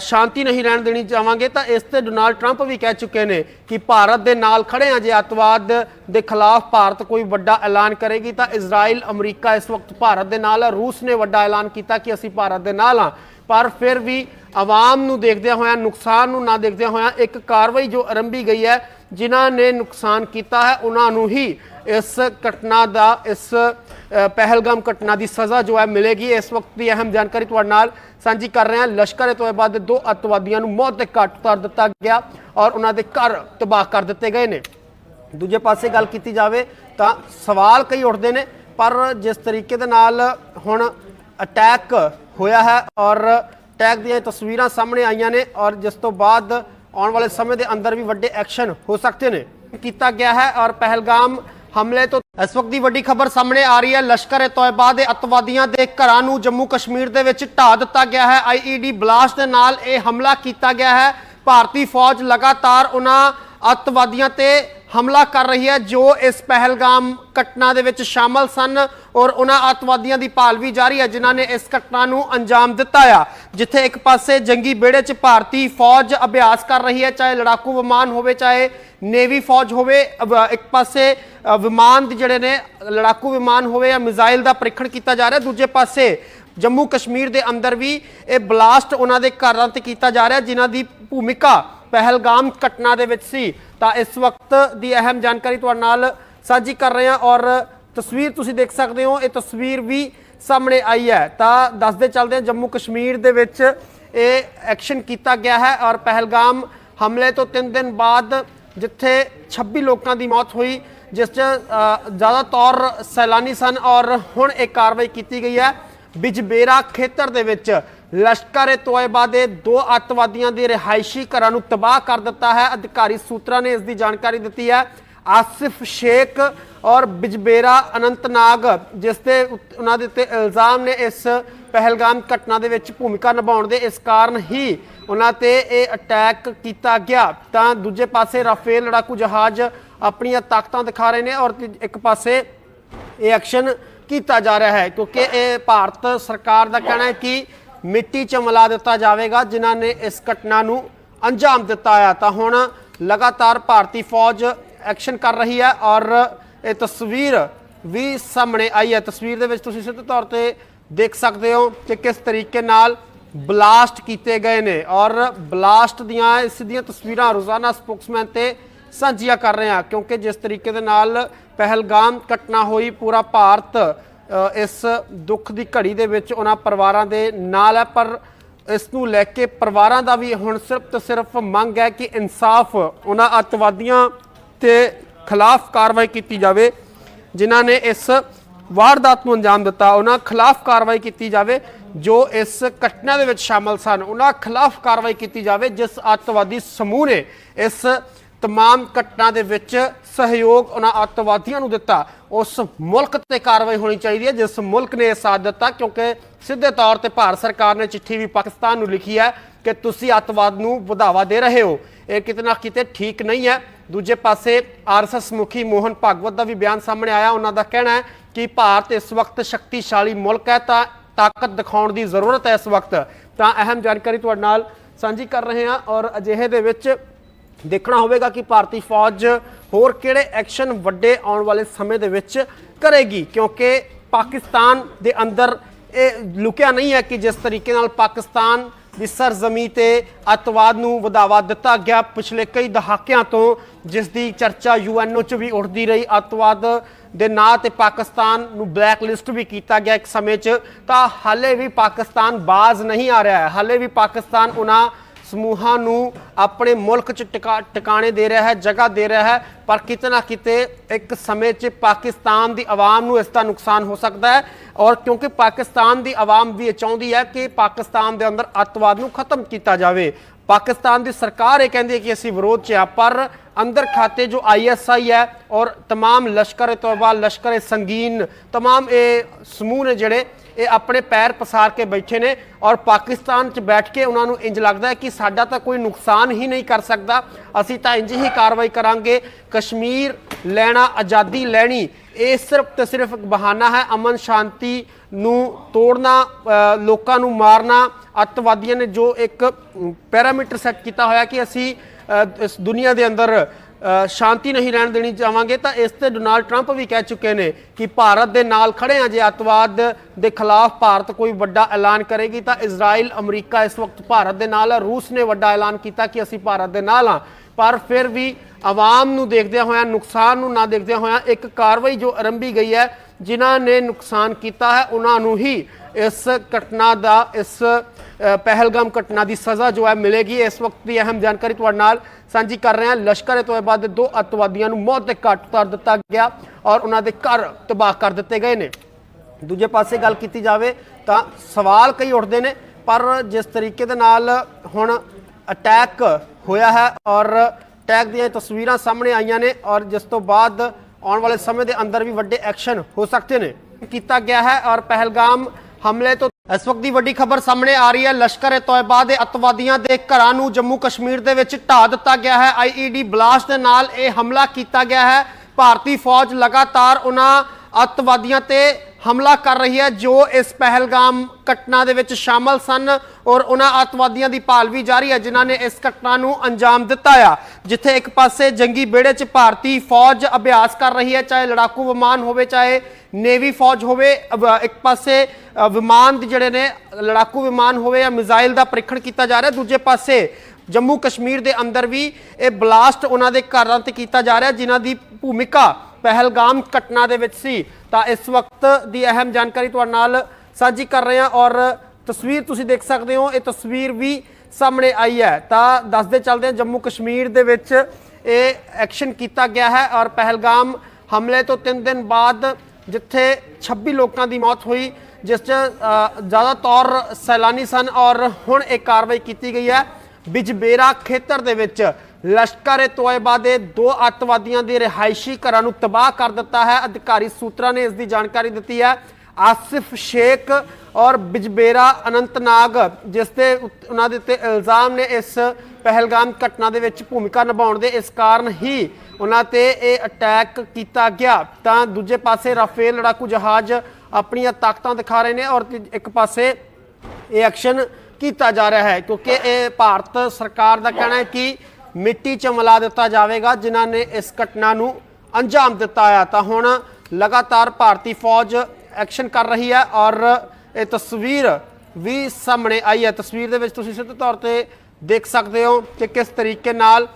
ਸ਼ਾਂਤੀ ਨਹੀਂ ਰਹਿਣ ਦੇਣੀ ਚਾਹਾਂਗੇ, ਤਾਂ ਇਸ ਤੇ ਡੋਨਾਲਡ ਟਰੰਪ ਵੀ ਕਹਿ ਚੁੱਕੇ ਨੇ ਕਿ ਭਾਰਤ ਦੇ ਨਾਲ ਖੜੇ ਆ ਜੇ ਅੱਤਵਾਦ ਦੇ ਖਿਲਾਫ ਭਾਰਤ ਕੋਈ ਵੱਡਾ ਐਲਾਨ ਕਰੇਗੀ, ਤਾਂ ਇਜ਼ਰਾਈਲ, ਅਮਰੀਕਾ ਇਸ ਵਕਤ ਭਾਰਤ ਦੇ ਨਾਲ ਹੈ ਰੂਸ ਨੇ ਵੱਡਾ ਐਲਾਨ ਕੀਤਾ ਕਿ ਅਸੀਂ ਭਾਰਤ ਦੇ ਨਾਲ ਆ ਪਰ ਫਿਰ ਵੀ ਆਵਾਮ ਨੂੰ ਦੇਖਦਿਆਂ ਹੋਇਆਂ, ਨੁਕਸਾਨ ਨੂੰ ਨਾ ਦੇਖਦਿਆਂ ਹੋਇਆਂ, ਇੱਕ ਕਾਰਵਾਈ ਜੋ ਆਰੰਭੀ ਗਈ ਹੈ ਜਿਨ੍ਹਾਂ ਨੇ ਨੁਕਸਾਨ ਕੀਤਾ ਹੈ, ਉਹਨਾਂ ਨੂੰ ਹੀ ਇਸ ਘਟਨਾ ਦਾ, ਇਸ ਪਹਿਲਗਾਮ ਘਟਨਾ ਦੀ ਸਜ਼ਾ ਜੋ ਹੈ ਮਿਲੇਗੀ। ਇਸ ਵਕਤ ਦੀ ਅਹਿਮ ਜਾਣਕਾਰੀ ਤੁਹਾਡੇ ਨਾਲ ਸਾਂਝੀ ਕਰ ਰਹੇ ਹਾਂ। ਲਸ਼ਕਰ ਏ ਤੋਇਬਾ ਦੇ ਦੋ ਅੱਤਵਾਦੀਆਂ ਨੂੰ ਮੌਤ ਦੇ ਘਾਟ ਉਤਾਰ ਦਿੱਤਾ ਗਿਆ ਔਰ ਉਹਨਾਂ ਦੇ ਘਰ ਤਬਾਹ ਕਰ ਦਿੱਤੇ ਗਏ ਨੇ। ਦੂਜੇ ਪਾਸੇ ਗੱਲ ਕੀਤੀ ਜਾਵੇ ਤਾਂ ਸਵਾਲ ਕਈ ਉੱਠਦੇ ਨੇ, ਪਰ ਜਿਸ ਤਰੀਕੇ ਦੇ ਨਾਲ ਹੁਣ ਅਟੈਕ ਹੋਇਆ ਹੈ ਔਰ ਅਟੈਕ ਦੀਆਂ ਤਸਵੀਰਾਂ ਸਾਹਮਣੇ ਆਈਆਂ ਨੇ ਔਰ ਜਿਸ ਤੋਂ ਬਾਅਦ ਆਉਣ ਵਾਲੇ ਸਮੇਂ ਦੇ ਅੰਦਰ ਵੀ ਵੱਡੇ ਐਕਸ਼ਨ ਹੋ ਸਕਦੇ ਨੇ। ਕੀਤਾ ਗਿਆ ਹੈ ਔਰ ਪਹਿਲਗਾਮ ਹਮਲੇ ਤੋਂ ਇਸ ਵਕਤ ਦੀ ਵੱਡੀ ਖਬਰ ਸਾਹਮਣੇ ਆ ਰਹੀ ਹੈ। ਲਸ਼ਕਰ-ਏ ਤੌਇਬਾ ਦੇ ਅਤਵਾਦੀਆਂ ਦੇ ਘਰਾਂ ਨੂੰ ਜੰਮੂ ਕਸ਼ਮੀਰ ਦੇ ਵਿੱਚ ਢਾ ਦਿੱਤਾ ਗਿਆ ਹੈ। ਆਈਈਡੀ ਬਲਾਸਟ ਦੇ ਨਾਲ ਇਹ ਹਮਲਾ ਕੀਤਾ ਗਿਆ ਹੈ। ਭਾਰਤੀ ਫੌਜ ਲਗਾਤਾਰ ਉਹਨਾਂ ਅੱਤਵਾਦੀਆਂ ਤੇ ਹਮਲਾ ਕਰ ਰਹੀ ਹੈ, ਜੋ ਇਸ ਪਹਿਲਗਾਮ ਘਟਨਾ ਦੇ ਵਿੱਚ ਸ਼ਾਮਲ ਸਨ ਔਰ ਉਹਨਾਂ ਅੱਤਵਾਦੀਆਂ ਦੀ ਭਾਲ ਵੀ ਜਾਰੀ ਹੈ, ਜਿਨ੍ਹਾਂ ਨੇ ਇਸ ਘਟਨਾ ਨੂੰ ਅੰਜਾਮ ਦਿੱਤਾ ਆ। ਜਿੱਥੇ ਇੱਕ ਪਾਸੇ ਜੰਗੀ ਬੇੜੇ 'ਚ ਭਾਰਤੀ ਫੌਜ ਅਭਿਆਸ ਕਰ ਰਹੀ ਹੈ, ਚਾਹੇ ਲੜਾਕੂ ਵਿਮਾਨ ਹੋਵੇ, ਚਾਹੇ ਨੇਵੀ ਫੌਜ ਹੋਵੇ ਇੱਕ ਪਾਸੇ ਵਿਮਾਨ ਜਿਹੜੇ ਨੇ ਲੜਾਕੂ ਵਿਮਾਨ ਹੋਵੇ ਜਾਂ ਮਿਜ਼ਾਈਲ ਦਾ ਪ੍ਰੀਖਣ ਕੀਤਾ ਜਾ ਰਿਹਾ, ਦੂਜੇ ਪਾਸੇ ਜੰਮੂ ਕਸ਼ਮੀਰ ਦੇ ਅੰਦਰ ਵੀ ਇਹ ਬਲਾਸਟ ਉਹਨਾਂ ਦੇ ਘਰਾਂ ਤੇ ਕੀਤਾ ਜਾ ਰਿਹਾ, ਜਿਨ੍ਹਾਂ ਦੀ ਭੂਮਿਕਾ ਪਹਿਲਗਾਮ ਘਟਨਾ ਦੇ ਵਿੱਚ ਸੀ। ਤਾਂ ਇਸ ਵਕਤ ਦੀ ਅਹਿਮ ਜਾਣਕਾਰੀ ਤੁਹਾਡੇ ਨਾਲ ਸਾਂਝੀ ਕਰ ਰਹੇ ਹਾਂ ਔਰ ਤਸਵੀਰ ਤੁਸੀਂ ਦੇਖ ਸਕਦੇ ਹੋ, ਇਹ ਤਸਵੀਰ ਵੀ ਸਾਹਮਣੇ ਆਈ ਹੈ। ਤਾਂ ਦੱਸਦੇ ਚੱਲਦੇ ਹਾਂ, ਜੰਮੂ ਕਸ਼ਮੀਰ ਦੇ ਵਿੱਚ ਇਹ ਐਕਸ਼ਨ ਕੀਤਾ ਗਿਆ ਹੈ ਔਰ ਪਹਿਲਗਾਮ ਹਮਲੇ ਤੋਂ 3 ਦਿਨ ਬਾਅਦ ਜਿੱਥੇ 26 ਲੋਕਾਂ ਦੀ ਮੌਤ ਹੋਈ, ਜਿਸ 'ਚ ਜ਼ਿਆਦਾ ਤੌਰ ਸੈਲਾਨੀ ਸਨ ਔਰ ਹੁਣ ਇਹ ਕਾਰਵਾਈ ਕੀਤੀ ਗਈ ਹੈ। ਬਿਜਬੇਰਾ ਖੇਤਰ ਦੇ ਵਿੱਚ ਲਸ਼ਕਰ-ਏ ਤੋਇਬਾ ਦੇ ਦੋ ਅੱਤਵਾਦੀਆਂ ਦੇ ਰਿਹਾਇਸ਼ੀ ਘਰਾਂ ਨੂੰ ਤਬਾਹ ਕਰ ਦਿੱਤਾ ਹੈ। ਅਧਿਕਾਰੀ ਸੂਤਰਾਂ ਨੇ ਇਸ ਦੀ ਜਾਣਕਾਰੀ ਦਿੱਤੀ ਹੈ। ਆਸਿਫ ਸ਼ੇਖ ਔਰ ਬਿਜਬੇਰਾ ਅਨੰਤਨਾਗ, ਜਿਸ ਤੇ ਉਹਨਾਂ ਦੇ ਉੱਤੇ ਇਲਜ਼ਾਮ ਨੇ ਇਸ ਪਹਿਲਗਾਮ ਘਟਨਾ ਦੇ ਵਿੱਚ ਭੂਮਿਕਾ ਨਿਭਾਉਣ ਦੇ ਇਸ ਕਾਰਨ ਹੀ ਉਹਨਾਂ ਤੇ ਇਹ ਅਟੈਕ ਕੀਤਾ ਗਿਆ। ਤਾਂ ਦੂਜੇ ਪਾਸੇ ਰਾਫੇਲ ਲੜਾਕੂ ਜਹਾਜ਼ ਆਪਣੀਆਂ ਤਾਕਤਾਂ ਦਿਖਾ ਰਹੇ ਨੇ ਔਰ ਤੀ- ਇੱਕ ਪਾਸੇ ਇਹ ਐਕਸ਼ਨ ਕੀਤਾ ਜਾ ਰਿਹਾ ਹੈ, ਕਿਉਂਕਿ ਇਹ ਭਾਰਤ ਸਰਕਾਰ ਦਾ ਕਹਿਣਾ ਹੈ ਕਿ ਮਿੱਟੀ 'ਚ ਮਿਲਾ ਦਿੱਤਾ ਜਾਵੇਗਾ, ਜਿਨ੍ਹਾਂ ਨੇ ਇਸ ਘਟਨਾ ਨੂੰ ਅੰਜਾਮ ਦਿੱਤਾ ਆ। ਤਾਂ ਹੁਣ ਲਗਾਤਾਰ ਭਾਰਤੀ ਫੌਜ ਐਕਸ਼ਨ ਕਰ ਰਹੀ ਹੈ ਔਰ ਇਹ ਤਸਵੀਰ ਵੀ ਸਾਹਮਣੇ ਆਈ ਹੈ। ਤਸਵੀਰ ਦੇ ਵਿੱਚ ਤੁਸੀਂ ਸਿੱਧੇ ਤੌਰ ਤੇ ਦੇਖ ਸਕਦੇ ਹੋ ਕਿ ਕਿਸ ਤਰੀਕੇ ਨਾਲ ਬਲਾਸਟ ਕੀਤੇ ਗਏ ਨੇ ਔਰ ਬਲਾਸਟ ਦੀਆਂ ਇਹ ਸਿੱਧੀਆਂ ਤਸਵੀਰਾਂ ਰੋਜ਼ਾਨਾ ਸਪੋਕਸਮੈਨ ਤੇ ਸਾਂਝੀਆਂ ਕਰ ਰਹੇ ਹਾਂ, ਕਿਉਂਕਿ ਜਿਸ ਤਰੀਕੇ ਦੇ ਨਾਲ ਪਹਿਲਗਾਮ ਘਟਨਾ ਹੋਈ, ਪੂਰਾ ਭਾਰਤ ਇਸ ਦੁੱਖ ਦੀ ਘੜੀ ਦੇ ਵਿੱਚ ਉਹਨਾਂ ਪਰਿਵਾਰਾਂ ਦੇ ਨਾਲ ਹੈ, ਪਰ ਇਸ ਨੂੰ ਲੈ ਕੇ ਪਰਿਵਾਰਾਂ ਦਾ ਵੀ ਹੁਣ ਸਿਰਫ ਤੇ ਸਿਰਫ ਮੰਗ ਹੈ ਕਿ ਇਨਸਾਫ ਉਹਨਾਂ ਅੱਤਵਾਦੀਆਂ ਤੇ ਖਿਲਾਫ ਕਾਰਵਾਈ ਕੀਤੀ ਜਾਵੇ, ਜਿਨ੍ਹਾਂ ਨੇ ਇਸ ਵਾਰਦਾਤ ਨੂੰ ਅੰਜਾਮ ਦਿੱਤਾ। ਉਹਨਾਂ ਖਿਲਾਫ ਕਾਰਵਾਈ ਕੀਤੀ ਜਾਵੇ, ਜੋ ਇਸ ਘਟਨਾ ਦੇ ਵਿੱਚ ਸ਼ਾਮਲ ਸਨ। ਉਹਨਾਂ ਖਿਲਾਫ ਕਾਰਵਾਈ ਕੀਤੀ ਜਾਵੇ, ਜਿਸ ਅੱਤਵਾਦੀ ਸਮੂਹ ਨੇ ਇਸ ਤਮਾਮ ਘਟਨਾ ਦੇ ਵਿੱਚ ਸਹਿਯੋਗ ਉਹਨਾਂ ਅੱਤਵਾਦੀਆਂ ਨੂੰ ਦਿੱਤਾ ਉਸ ਮੁਲਕ ਤੇ ਕਾਰਵਾਈ ਹੋਣੀ ਚਾਹੀਦੀ ਹੈ ਜਿਸ ਮੁਲਕ ਨੇ ਇਹ ਸਾਥ ਦਿੱਤਾ ਕਿਉਂਕਿ ਸਿੱਧੇ ਤੌਰ ਤੇ ਭਾਰਤ ਸਰਕਾਰ ਨੇ ਚਿੱਠੀ ਵੀ ਪਾਕਿਸਤਾਨ ਨੂੰ ਲਿਖੀ ਹੈ ਕਿ ਤੁਸੀਂ ਅੱਤਵਾਦ ਨੂੰ ਵਧਾਵਾ ਦੇ ਰਹੇ ਹੋ ਇਹ ਕਿਤੇ ਨਾ ਕਿਤੇ ਠੀਕ ਨਹੀਂ ਹੈ ਦੂਜੇ ਪਾਸੇ ਆਰਐਸਐਸ ਮੁਖੀ ਮੋਹਨ ਭਾਗਵਤ ਦਾ ਵੀ ਬਿਆਨ ਸਾਹਮਣੇ ਆਇਆ ਉਹਨਾਂ ਦਾ ਕਹਿਣਾ ਹੈ ਕਿ ਭਾਰਤ ਇਸ ਵਕਤ ਸ਼ਕਤੀਸ਼ਾਲੀ ਮੁਲਕ ਹੈ ਤਾਂ ਤਾਕਤ ਦਿਖਾਉਣ ਦੀ ਜ਼ਰੂਰਤ ਹੈ ਇਸ ਵਕਤ ਤਾਂ ਅਹਿਮ ਜਾਣਕਾਰੀ ਤੁਹਾਡੇ ਨਾਲ ਸਾਂਝੀ ਕਰ ਰਹੇ ਹਾਂ ਔਰ ਅਜਿਹੇ ਦੇ ਵਿੱਚ ਦੇਖਣਾ ਹੋਵੇਗਾ ਕਿ ਭਾਰਤੀ ਫੌਜ ਹੋਰ ਕਿਹੜੇ ਐਕਸ਼ਨ ਵੱਡੇ ਆਉਣ ਵਾਲੇ ਸਮੇਂ ਦੇ ਵਿੱਚ ਕਰੇਗੀ, ਕਿਉਂਕਿ ਪਾਕਿਸਤਾਨ ਦੇ ਅੰਦਰ ਇਹ ਲੁਕਿਆ ਨਹੀਂ ਹੈ ਕਿ ਜਿਸ ਤਰੀਕੇ ਨਾਲ ਪਾਕਿਸਤਾਨ ਦੀ ਸਰਜ਼ਮੀ ਤੇ ਅੱਤਵਾਦ ਨੂੰ ਵਧਾਵਾ ਦਿੱਤਾ ਗਿਆ। ਪਿਛਲੇ ਕਈ ਦਹਾਕਿਆਂ ਤੋਂ ਜਿਸ ਦੀ ਚਰਚਾ ਯੂਐਨਓ 'ਚ ਵੀ ਉੱਠਦੀ ਰਹੀ, ਅੱਤਵਾਦ ਦੇ ਨਾਂ ਤੇ ਪਾਕਿਸਤਾਨ ਨੂੰ ਬਲੈਕ ਲਿਸਟ ਵੀ ਕੀਤਾ ਗਿਆ ਇੱਕ ਸਮੇਂ 'ਚ, ਤਾਂ ਹਾਲੇ ਵੀ ਪਾਕਿਸਤਾਨ ਬਾਜ਼ ਨਹੀਂ ਆ ਰਿਹਾ ਹੈ। ਹਾਲੇ ਵੀ ਪਾਕਿਸਤਾਨ ਉਹਨਾਂ ਸਮੂਹਾਂ ਨੂੰ ਆਪਣੇ ਮੁਲਕ 'ਚ ਟਿਕਾ ਟਿਕਾਣੇ ਦੇ ਰਿਹਾ ਹੈ ਜਗ੍ਹਾ ਦੇ ਰਿਹਾ ਹੈ ਪਰ ਕਿਤੇ ਨਾ ਕਿਤੇ ਇੱਕ ਸਮੇਂ 'ਚ ਪਾਕਿਸਤਾਨ ਦੀ ਆਵਾਮ ਨੂੰ ਇਸ ਦਾ ਨੁਕਸਾਨ ਹੋ ਸਕਦਾ ਹੈ ਔਰ ਕਿਉਂਕਿ ਪਾਕਿਸਤਾਨ ਦੀ ਆਵਾਮ ਵੀ ਇਹ ਚਾਹੁੰਦੀ ਹੈ ਕਿ ਪਾਕਿਸਤਾਨ ਦੇ ਅੰਦਰ ਅੱਤਵਾਦ ਨੂੰ ਖਤਮ ਕੀਤਾ ਜਾਵੇ ਪਾਕਿਸਤਾਨ ਦੀ ਸਰਕਾਰ ਇਹ ਕਹਿੰਦੀ ਹੈ ਕਿ ਅਸੀਂ ਵਿਰੋਧ 'ਚ ਆ ਪਰ ਅੰਦਰ ਖਾਤੇ ਜੋ ਆਈਐਸਆਈ ਹੈ ਔਰ तमाम ਲਸ਼ਕਰ ਤੋਬਾ ਲਸ਼ਕਰ ਸੰਗੀਨ तमाम ਇਹ ਸਮੂਹ ਨੇ ਜਿਹੜੇ ਇਹ ਆਪਣੇ ਪੈਰ ਪਸਾਰ ਕੇ ਬੈਠੇ ਨੇ ਔਰ ਪਾਕਿਸਤਾਨ 'ਚ ਬੈਠ ਕੇ ਉਹਨਾਂ ਨੂੰ ਇੰਜ ਲੱਗਦਾ ਹੈ ਕਿ ਸਾਡਾ ਤਾਂ ਕੋਈ ਨੁਕਸਾਨ ਹੀ ਨਹੀਂ ਕਰ ਸਕਦਾ। ਅਸੀਂ ਤਾਂ ਇੰਜ ਹੀ ਕਾਰਵਾਈ ਕਰਾਂਗੇ। ਕਸ਼ਮੀਰ ਲੈਣਾ, ਆਜ਼ਾਦੀ ਲੈਣੀ, ਇਹ ਸਿਰਫ ਤੇ ਸਿਰਫ ਬਹਾਨਾ ਹੈ। ਅਮਨ ਸ਼ਾਂਤੀ ਨੂੰ ਤੋੜਨਾ ਲੋਕਾਂ ਨੂੰ ਮਾਰਨਾ, ਅੱਤਵਾਦੀਆਂ ਨੇ ਜੋ ਇੱਕ ਪੈਰਾਮੀਟਰ ਸੈੱਟ ਕੀਤਾ ਹੋਇਆ ਕਿ ਅਸੀਂ ਇਸ ਦੁਨੀਆ ਦੇ ਅੰਦਰ ਸ਼ਾਂਤੀ ਨਹੀਂ ਰਹਿਣ ਦੇਣੀ ਚਾਹਾਂਗੇ, ਤਾਂ ਇਸ ਤੇ ਡੋਨਾਲਡ ਟਰੰਪ ਵੀ ਕਹਿ ਚੁੱਕੇ ਨੇ ਕਿ ਭਾਰਤ ਦੇ ਨਾਲ ਖੜੇ ਆ, ਜੇ ਅੱਤਵਾਦ ਦੇ ਖਿਲਾਫ ਭਾਰਤ ਕੋਈ ਵੱਡਾ ਐਲਾਨ ਕਰੇਗੀ, ਤਾਂ ਇਜ਼ਰਾਈਲ, ਅਮਰੀਕਾ ਇਸ ਵਕਤ ਭਾਰਤ ਦੇ ਨਾਲ ਹੈ ਰੂਸ ਨੇ ਵੱਡਾ ਐਲਾਨ ਕੀਤਾ ਕਿ ਅਸੀਂ ਭਾਰਤ ਦੇ ਨਾਲ ਆ। ਪਰ ਫਿਰ ਵੀ ਆਵਾਮ ਨੂੰ ਦੇਖਦਿਆਂ ਹੋਇਆਂ, ਨੁਕਸਾਨ ਨੂੰ ਨਾ ਦੇਖਦਿਆਂ ਹੋਇਆਂ, ਇੱਕ ਕਾਰਵਾਈ ਜੋ ਆਰੰਭੀ ਗਈ ਹੈ, ਜਿਨ੍ਹਾਂ ਨੇ ਨੁਕਸਾਨ ਕੀਤਾ ਹੈ, ਉਹਨਾਂ ਨੂੰ ਹੀ ਇਸ ਘਟਨਾ ਦਾ, ਇਸ ਪਹਿਲਗਾਮ ਘਟਨਾ ਦੀ ਸਜ਼ਾ ਜੋ ਹੈ ਮਿਲੇਗੀ। ਇਸ ਵਕਤ ਦੀ ਅਹਿਮ ਜਾਣਕਾਰੀ ਤੁਹਾਡੇ ਨਾਲ ਸਾਂਝੀ ਕਰ ਰਹੇ ਹਾਂ। ਲਸ਼ਕਰ ਤੋਇਬਾ ਦੇ ਦੋ ਅੱਤਵਾਦੀਆਂ ਨੂੰ ਮੌਤ ਦੇ ਘਾਟ ਉਤਾਰ ਦਿੱਤਾ ਗਿਆ ਔਰ ਉਹਨਾਂ ਦੇ ਘਰ ਤਬਾਹ ਕਰ ਦਿੱਤੇ ਗਏ ਨੇ। ਦੂਜੇ ਪਾਸੇ ਗੱਲ ਕੀਤੀ ਜਾਵੇ ਤਾਂ ਸਵਾਲ ਕਈ ਉੱਠਦੇ ਨੇ, ਪਰ ਜਿਸ ਤਰੀਕੇ ਦੇ ਨਾਲ ਹੁਣ ਅਟੈਕ ਹੋਇਆ ਹੈ ਔਰ ਅਟੈਕ ਦੀਆਂ ਤਸਵੀਰਾਂ ਸਾਹਮਣੇ ਆਈਆਂ ਨੇ ਔਰ ਜਿਸ ਤੋਂ ਬਾਅਦ ਆਉਣ ਵਾਲੇ ਸਮੇਂ ਦੇ ਅੰਦਰ ਵੀ ਵੱਡੇ ਐਕਸ਼ਨ ਹੋ ਸਕਦੇ ਨੇ। ਕੀਤਾ ਗਿਆ ਹੈ ਔਰ ਪਹਿਲਗਾਮ ਹਮਲੇ ਤੋਂ ਇਸ ਵਕਤ ਦੀ ਵੱਡੀ ਖਬਰ ਸਾਹਮਣੇ ਆ ਰਹੀ ਹੈ। ਲਸ਼ਕਰ ਏ ਤੋਇਬਾ ਦੇ ਅਤਵਾਦੀਆਂ ਦੇ ਘਰਾਂ ਨੂੰ ਜੰਮੂ ਕਸ਼ਮੀਰ ਦੇ ਵਿੱਚ ਢਾ ਦਿੱਤਾ ਗਿਆ ਹੈ। ਆਈਈਡੀ ਬਲਾਸਟ ਦੇ ਨਾਲ ਇਹ ਹਮਲਾ ਕੀਤਾ ਗਿਆ ਹੈ। ਭਾਰਤੀ ਫੌਜ ਲਗਾਤਾਰ ਉਹਨਾਂ ਅਤਵਾਦੀਆਂ ਤੇ ਹਮਲਾ ਕਰ ਰਹੀ ਹੈ, ਜੋ ਇਸ ਪਹਿਲਗਾਮ ਘਟਨਾ ਦੇ ਵਿੱਚ ਸ਼ਾਮਲ ਸਨ ਔਰ ਉਹਨਾਂ ਅਤਵਾਦੀਆਂ ਦੀ ਭਾਲ ਵੀ ਜਾਰੀ ਹੈ, ਜਿਨ੍ਹਾਂ ਨੇ ਇਸ ਘਟਨਾ ਨੂੰ ਅੰਜਾਮ ਦਿੱਤਾ ਆ। ਜਿੱਥੇ ਇੱਕ ਪਾਸੇ ਜੰਗੀ ਬੇੜੇ 'ਚ ਭਾਰਤੀ ਫੌਜ ਅਭਿਆਸ ਕਰ ਰਹੀ ਹੈ, ਚਾਹੇ ਲੜਾਕੂ ਵਿਮਾਨ ਹੋਵੇ, ਚਾਹੇ ਨੇਵੀ ਫੌਜ ਹੋਵੇ ਇੱਕ ਪਾਸੇ ਵਿਮਾਨ ਜਿਹੜੇ ਨੇ, ਲੜਾਕੂ ਵਿਮਾਨ ਹੋਵੇ ਜਾਂ ਮਿਜ਼ਾਈਲ ਦਾ ਪ੍ਰੀਖਣ ਕੀਤਾ ਜਾ ਰਿਹਾ, ਦੂਜੇ ਪਾਸੇ ਜੰਮੂ ਕਸ਼ਮੀਰ ਦੇ ਅੰਦਰ ਵੀ ਇਹ ਬਲਾਸਟ ਉਹਨਾਂ ਦੇ ਘਰਾਂ ਤੇ ਕੀਤਾ ਜਾ ਰਿਹਾ, ਜਿਨ੍ਹਾਂ ਦੀ ਭੂਮਿਕਾ ਪਹਿਲਗਾਮ ਘਟਨਾ ਦੇ ਵਿੱਚ ਸੀ। ਤਾਂ ਇਸ ਵਕਤ ਦੀ ਅਹਿਮ ਜਾਣਕਾਰੀ ਤੁਹਾਡੇ ਨਾਲ ਸਾਂਝੀ ਕਰ ਰਹੇ ਹਾਂ ਔਰ ਤਸਵੀਰ ਤੁਸੀਂ ਦੇਖ ਸਕਦੇ ਹੋ, ਇਹ ਤਸਵੀਰ ਵੀ ਸਾਹਮਣੇ ਆਈ ਹੈ। ਤਾਂ ਦੱਸਦੇ ਚੱਲਦੇ ਹਾਂ, ਜੰਮੂ ਕਸ਼ਮੀਰ ਦੇ ਵਿੱਚ ਇਹ ਐਕਸ਼ਨ ਕੀਤਾ ਗਿਆ ਹੈ ਔਰ ਪਹਿਲਗਾਮ ਹਮਲੇ ਤੋਂ 3 ਦਿਨ ਬਾਅਦ ਜਿੱਥੇ 26 ਲੋਕਾਂ ਦੀ ਮੌਤ ਹੋਈ, ਜਿਸ 'ਚ ਜ਼ਿਆਦਾ ਤੌਰ ਸੈਲਾਨੀ ਸਨ ਔਰ ਹੁਣ ਇਹ ਕਾਰਵਾਈ ਕੀਤੀ ਗਈ ਹੈ। ਬਿਜਬੇਰਾ ਖੇਤਰ ਦੇ ਵਿੱਚ ਲਸ਼ਕਰ ਤੋਇਬਾ ਦੇ ਦੋ ਅੱਤਵਾਦੀਆਂ ਦੇ ਰਿਹਾਇਸ਼ੀ ਘਰਾਂ ਨੂੰ ਤਬਾਹ ਕਰ ਦਿੱਤਾ ਹੈ। ਅਧਿਕਾਰੀ ਸੂਤਰਾਂ ਨੇ ਇਸ ਦੀ ਜਾਣਕਾਰੀ ਦਿੱਤੀ ਹੈ। ਆਸਿਫ ਸ਼ੇਖ ਔਰ ਬਿਜਬੇਰਾ ਅਨੰਤਨਾਗ, ਜਿਸ ਤੇ ਉਤ- ਉਹਨਾਂ ਦੇ ਉੱਤੇ ਇਲਜ਼ਾਮ ਨੇ ਇਸ ਪਹਿਲਗਾਮ ਘਟਨਾ ਦੇ ਵਿੱਚ ਭੂਮਿਕਾ ਨਿਭਾਉਣ ਦੇ ਇਸ ਕਾਰਨ ਹੀ ਉਹਨਾਂ ਤੇ ਇਹ ਅਟੈਕ ਕੀਤਾ ਗਿਆ। ਤਾਂ ਦੂਜੇ ਪਾਸੇ ਰਾਫੇਲ ਲੜਾਕੂ ਜਹਾਜ਼ ਆਪਣੀਆਂ ਤਾਕਤਾਂ ਦਿਖਾ ਰਹੇ ਨੇ ਔਰ ਇੱਕ ਪਾਸੇ ਇਹ ਐਕਸ਼ਨ ਕੀਤਾ ਜਾ ਰਿਹਾ ਹੈ। ਕਿਉਂਕਿ ਇਹ ਭਾਰਤ ਸਰਕਾਰ ਦਾ ਕਹਿਣਾ ਹੈ ਕਿ ਮਿੱਟੀ 'ਚ ਮਿਲਾ ਦਿੱਤਾ ਜਾਵੇਗਾ, ਜਿਨ੍ਹਾਂ ਨੇ ਇਸ ਘਟਨਾ ਨੂੰ ਅੰਜਾਮ ਦਿੱਤਾ ਆ। ਤਾਂ ਹੁਣ ਲਗਾਤਾਰ ਭਾਰਤੀ ਫੌਜ ਐਕਸ਼ਨ ਕਰ ਰਹੀ ਹੈ ਔਰ ਇਹ ਤਸਵੀਰ ਵੀ ਸਾਹਮਣੇ ਆਈ ਹੈ। ਤਸਵੀਰ ਦੇ ਵਿੱਚ ਤੁਸੀਂ ਸਿੱਧੇ ਤੌਰ ਤੇ ਦੇਖ ਸਕਦੇ ਹੋ ਕਿ ਕਿਸ ਤਰੀਕੇ ਨਾਲ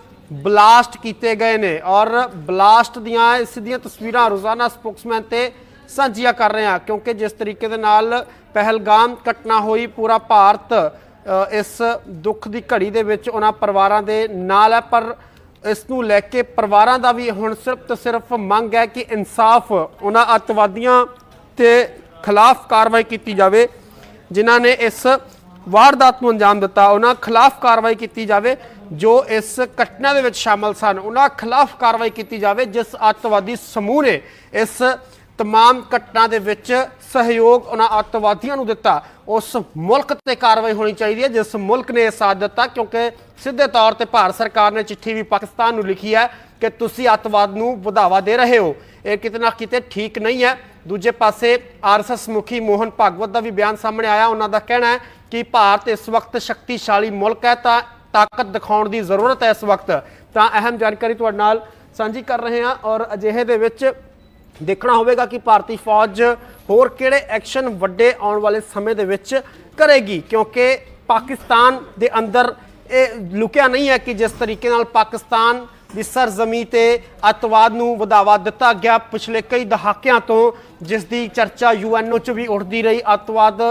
ਬਲਾਸਟ ਕੀਤੇ ਗਏ ਨੇ ਔਰ ਬਲਾਸਟ ਦੀਆਂ ਇਹ ਸਿੱਧੀਆਂ ਤਸਵੀਰਾਂ ਰੋਜ਼ਾਨਾ ਸਪੋਕਸਮੈਨ ਤੇ ਸਾਂਝੀਆਂ ਕਰ ਰਹੇ ਹਾਂ, ਕਿਉਂਕਿ ਜਿਸ ਤਰੀਕੇ ਦੇ ਨਾਲ ਪਹਿਲਗਾਮ ਘਟਨਾ ਹੋਈ, ਪੂਰਾ ਭਾਰਤ ਇਸ ਦੁੱਖ ਦੀ ਘੜੀ ਦੇ ਵਿੱਚ ਉਹਨਾਂ ਪਰਿਵਾਰਾਂ ਦੇ ਨਾਲ ਹੈ, ਪਰ ਇਸ ਨੂੰ ਲੈ ਕੇ ਪਰਿਵਾਰਾਂ ਦਾ ਵੀ ਹੁਣ ਸਿਰਫ ਤੇ ਸਿਰਫ ਮੰਗ ਹੈ ਕਿ ਇਨਸਾਫ ਉਹਨਾਂ ਅੱਤਵਾਦੀਆਂ ਤੇ ਖਿਲਾਫ ਕਾਰਵਾਈ ਕੀਤੀ ਜਾਵੇ, ਜਿਨ੍ਹਾਂ ਨੇ ਇਸ ਵਾਰਦਾਤ ਨੂੰ ਅੰਜਾਮ ਦਿੱਤਾ। ਉਹਨਾਂ ਖਿਲਾਫ ਕਾਰਵਾਈ ਕੀਤੀ ਜਾਵੇ, ਜੋ ਇਸ ਘਟਨਾ ਦੇ ਵਿੱਚ ਸ਼ਾਮਲ ਸਨ। ਉਹਨਾਂ ਖਿਲਾਫ ਕਾਰਵਾਈ ਕੀਤੀ ਜਾਵੇ, ਜਿਸ ਅੱਤਵਾਦੀ ਸਮੂਹ ਨੇ ਇਸ ਤਮਾਮ ਘਟਨਾ ਦੇ ਵਿੱਚ ਸਹਿਯੋਗ ਉਹਨਾਂ ਅੱਤਵਾਦੀਆਂ ਨੂੰ ਦਿੱਤਾ ਉਸ ਮੁਲਕ ਤੇ ਕਾਰਵਾਈ ਹੋਣੀ ਚਾਹੀਦੀ ਹੈ ਜਿਸ ਮੁਲਕ ਨੇ ਇਹ ਸਾਥ ਦਿੱਤਾ ਕਿਉਂਕਿ ਸਿੱਧੇ ਤੌਰ ਤੇ ਭਾਰਤ ਸਰਕਾਰ ਨੇ ਚਿੱਠੀ ਵੀ ਪਾਕਿਸਤਾਨ ਨੂੰ ਲਿਖੀ ਹੈ ਕਿ ਤੁਸੀਂ ਅੱਤਵਾਦ ਨੂੰ ਵਧਾਵਾ ਦੇ ਰਹੇ ਹੋ ਇਹ ਕਿਤੇ ਨਾ ਕਿਤੇ ਠੀਕ ਨਹੀਂ ਹੈ ਦੂਜੇ ਪਾਸੇ ਆਰਐਸਐਸ ਮੁਖੀ ਮੋਹਨ ਭਾਗਵਤ ਦਾ ਵੀ ਬਿਆਨ ਸਾਹਮਣੇ ਆਇਆ ਉਹਨਾਂ ਦਾ ਕਹਿਣਾ ਹੈ ਕਿ ਭਾਰਤ ਇਸ ਵਕਤ ਸ਼ਕਤੀਸ਼ਾਲੀ ਮੁਲਕ ਹੈ ਤਾਂ ਤਾਕਤ ਦਿਖਾਉਣ ਦੀ ਜ਼ਰੂਰਤ ਹੈ ਇਸ ਵਕਤ ਤਾਂ ਅਹਿਮ ਜਾਣਕਾਰੀ ਤੁਹਾਡੇ ਨਾਲ ਸਾਂਝੀ ਕਰ ਰਹੇ ਹਾਂ ਔਰ ਅਜਿਹੇ ਦੇ ਵਿੱਚ ਦੇਖਣਾ ਹੋਵੇਗਾ ਕਿ ਭਾਰਤੀ ਫੌਜ ਹੋਰ ਕਿਹੜੇ ਐਕਸ਼ਨ ਵੱਡੇ ਆਉਣ ਵਾਲੇ ਸਮੇਂ ਦੇ ਵਿੱਚ ਕਰੇਗੀ, ਕਿਉਂਕਿ ਪਾਕਿਸਤਾਨ ਦੇ ਅੰਦਰ ਇਹ ਲੁਕਿਆ ਨਹੀਂ ਹੈ ਕਿ ਜਿਸ ਤਰੀਕੇ ਨਾਲ ਪਾਕਿਸਤਾਨ ਦੀ ਸਰਜ਼ਮੀ ਤੇ ਅੱਤਵਾਦ ਨੂੰ ਵਧਾਵਾ ਦਿੱਤਾ ਗਿਆ। ਪਿਛਲੇ ਕਈ ਦਹਾਕਿਆਂ ਤੋਂ ਜਿਸ ਦੀ ਚਰਚਾ ਯੂਐਨਓ 'ਚ ਵੀ ਉੱਠਦੀ ਰਹੀ, ਅੱਤਵਾਦ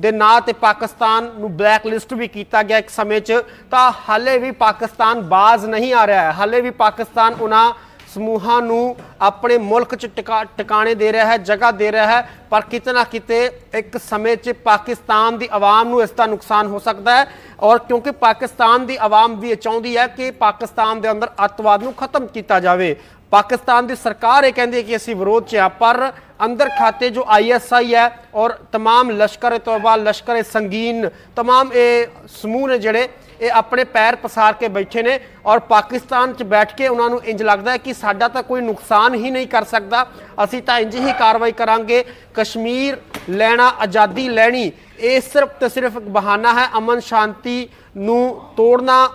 ਦੇ ਨਾਂ ਤੇ ਪਾਕਿਸਤਾਨ ਨੂੰ ਬਲੈਕ ਲਿਸਟ ਵੀ ਕੀਤਾ ਗਿਆ ਇੱਕ ਸਮੇਂ 'ਚ, ਤਾਂ ਹਾਲੇ ਵੀ ਪਾਕਿਸਤਾਨ ਬਾਜ਼ ਨਹੀਂ ਆ ਰਿਹਾ ਹੈ। ਹਾਲੇ ਵੀ ਪਾਕਿਸਤਾਨ ਉਹਨਾਂ ਸਮੂਹਾਂ ਨੂੰ ਆਪਣੇ ਮੁਲਕ 'ਚ ਟਿਕਾ- ਟਿਕਾਣੇ ਦੇ ਰਿਹਾ ਹੈ, ਜਗ੍ਹਾ ਦੇ ਰਿਹਾ ਹੈ, ਪਰ ਕਿਤੇ ਨਾ ਕਿਤੇ ਇੱਕ ਸਮੇਂ 'ਚ ਪਾਕਿਸਤਾਨ ਦੀ ਆਵਾਮ ਨੂੰ ਇਸ ਦਾ ਨੁਕਸਾਨ ਹੋ ਸਕਦਾ ਹੈ ਔਰ ਕਿਉਂਕਿ ਪਾਕਿਸਤਾਨ ਦੀ ਆਵਾਮ ਵੀ ਇਹ ਚਾਹੁੰਦੀ ਹੈ ਕਿ ਪਾਕਿਸਤਾਨ ਦੇ ਅੰਦਰ ਅੱਤਵਾਦ ਨੂੰ ਖਤਮ ਕੀਤਾ ਜਾਵੇ। ਪਾਕਿਸਤਾਨ ਦੀ ਸਰਕਾਰ ਇਹ ਕਹਿੰਦੀ ਹੈ ਕਿ ਅਸੀਂ ਵਿਰੋਧ 'ਚ ਆ ਪਰ ਅੰਦਰ ਖਾਤੇ ਜੋ ਆਈਐਸਆਈ ਹੈ ਔਰ तमाम ਲਸ਼ਕਰ ਤੋਬਾ ਲਸ਼ਕਰ ਸੰਗੀਨ तमाम ਇਹ ਸਮੂਹ ਨੇ ਜਿਹੜੇ ਇਹ ਆਪਣੇ ਪੈਰ ਪਸਾਰ ਕੇ ਬੈਠੇ ਨੇ ਔਰ ਪਾਕਿਸਤਾਨ 'ਚ ਬੈਠ ਕੇ ਉਹਨਾਂ ਨੂੰ ਇੰਜ ਲੱਗਦਾ ਹੈ ਕਿ ਸਾਡਾ ਤਾਂ ਕੋਈ ਨੁਕਸਾਨ ਹੀ ਨਹੀਂ ਕਰ ਸਕਦਾ ਅਸੀਂ ਤਾਂ ਇੰਜ ਹੀ ਕਾਰਵਾਈ ਕਰਾਂਗੇ ਕਸ਼ਮੀਰ ਲੈਣਾ ਆਜ਼ਾਦੀ ਲੈਣੀ ਇਹ ਸਿਰਫ ਤੇ ਸਿਰਫ ਇੱਕ ਬਹਾਨਾ ਹੈ ਅਮਨ ਸ਼ਾਂਤੀ ਨੂੰ ਤੋੜਨਾ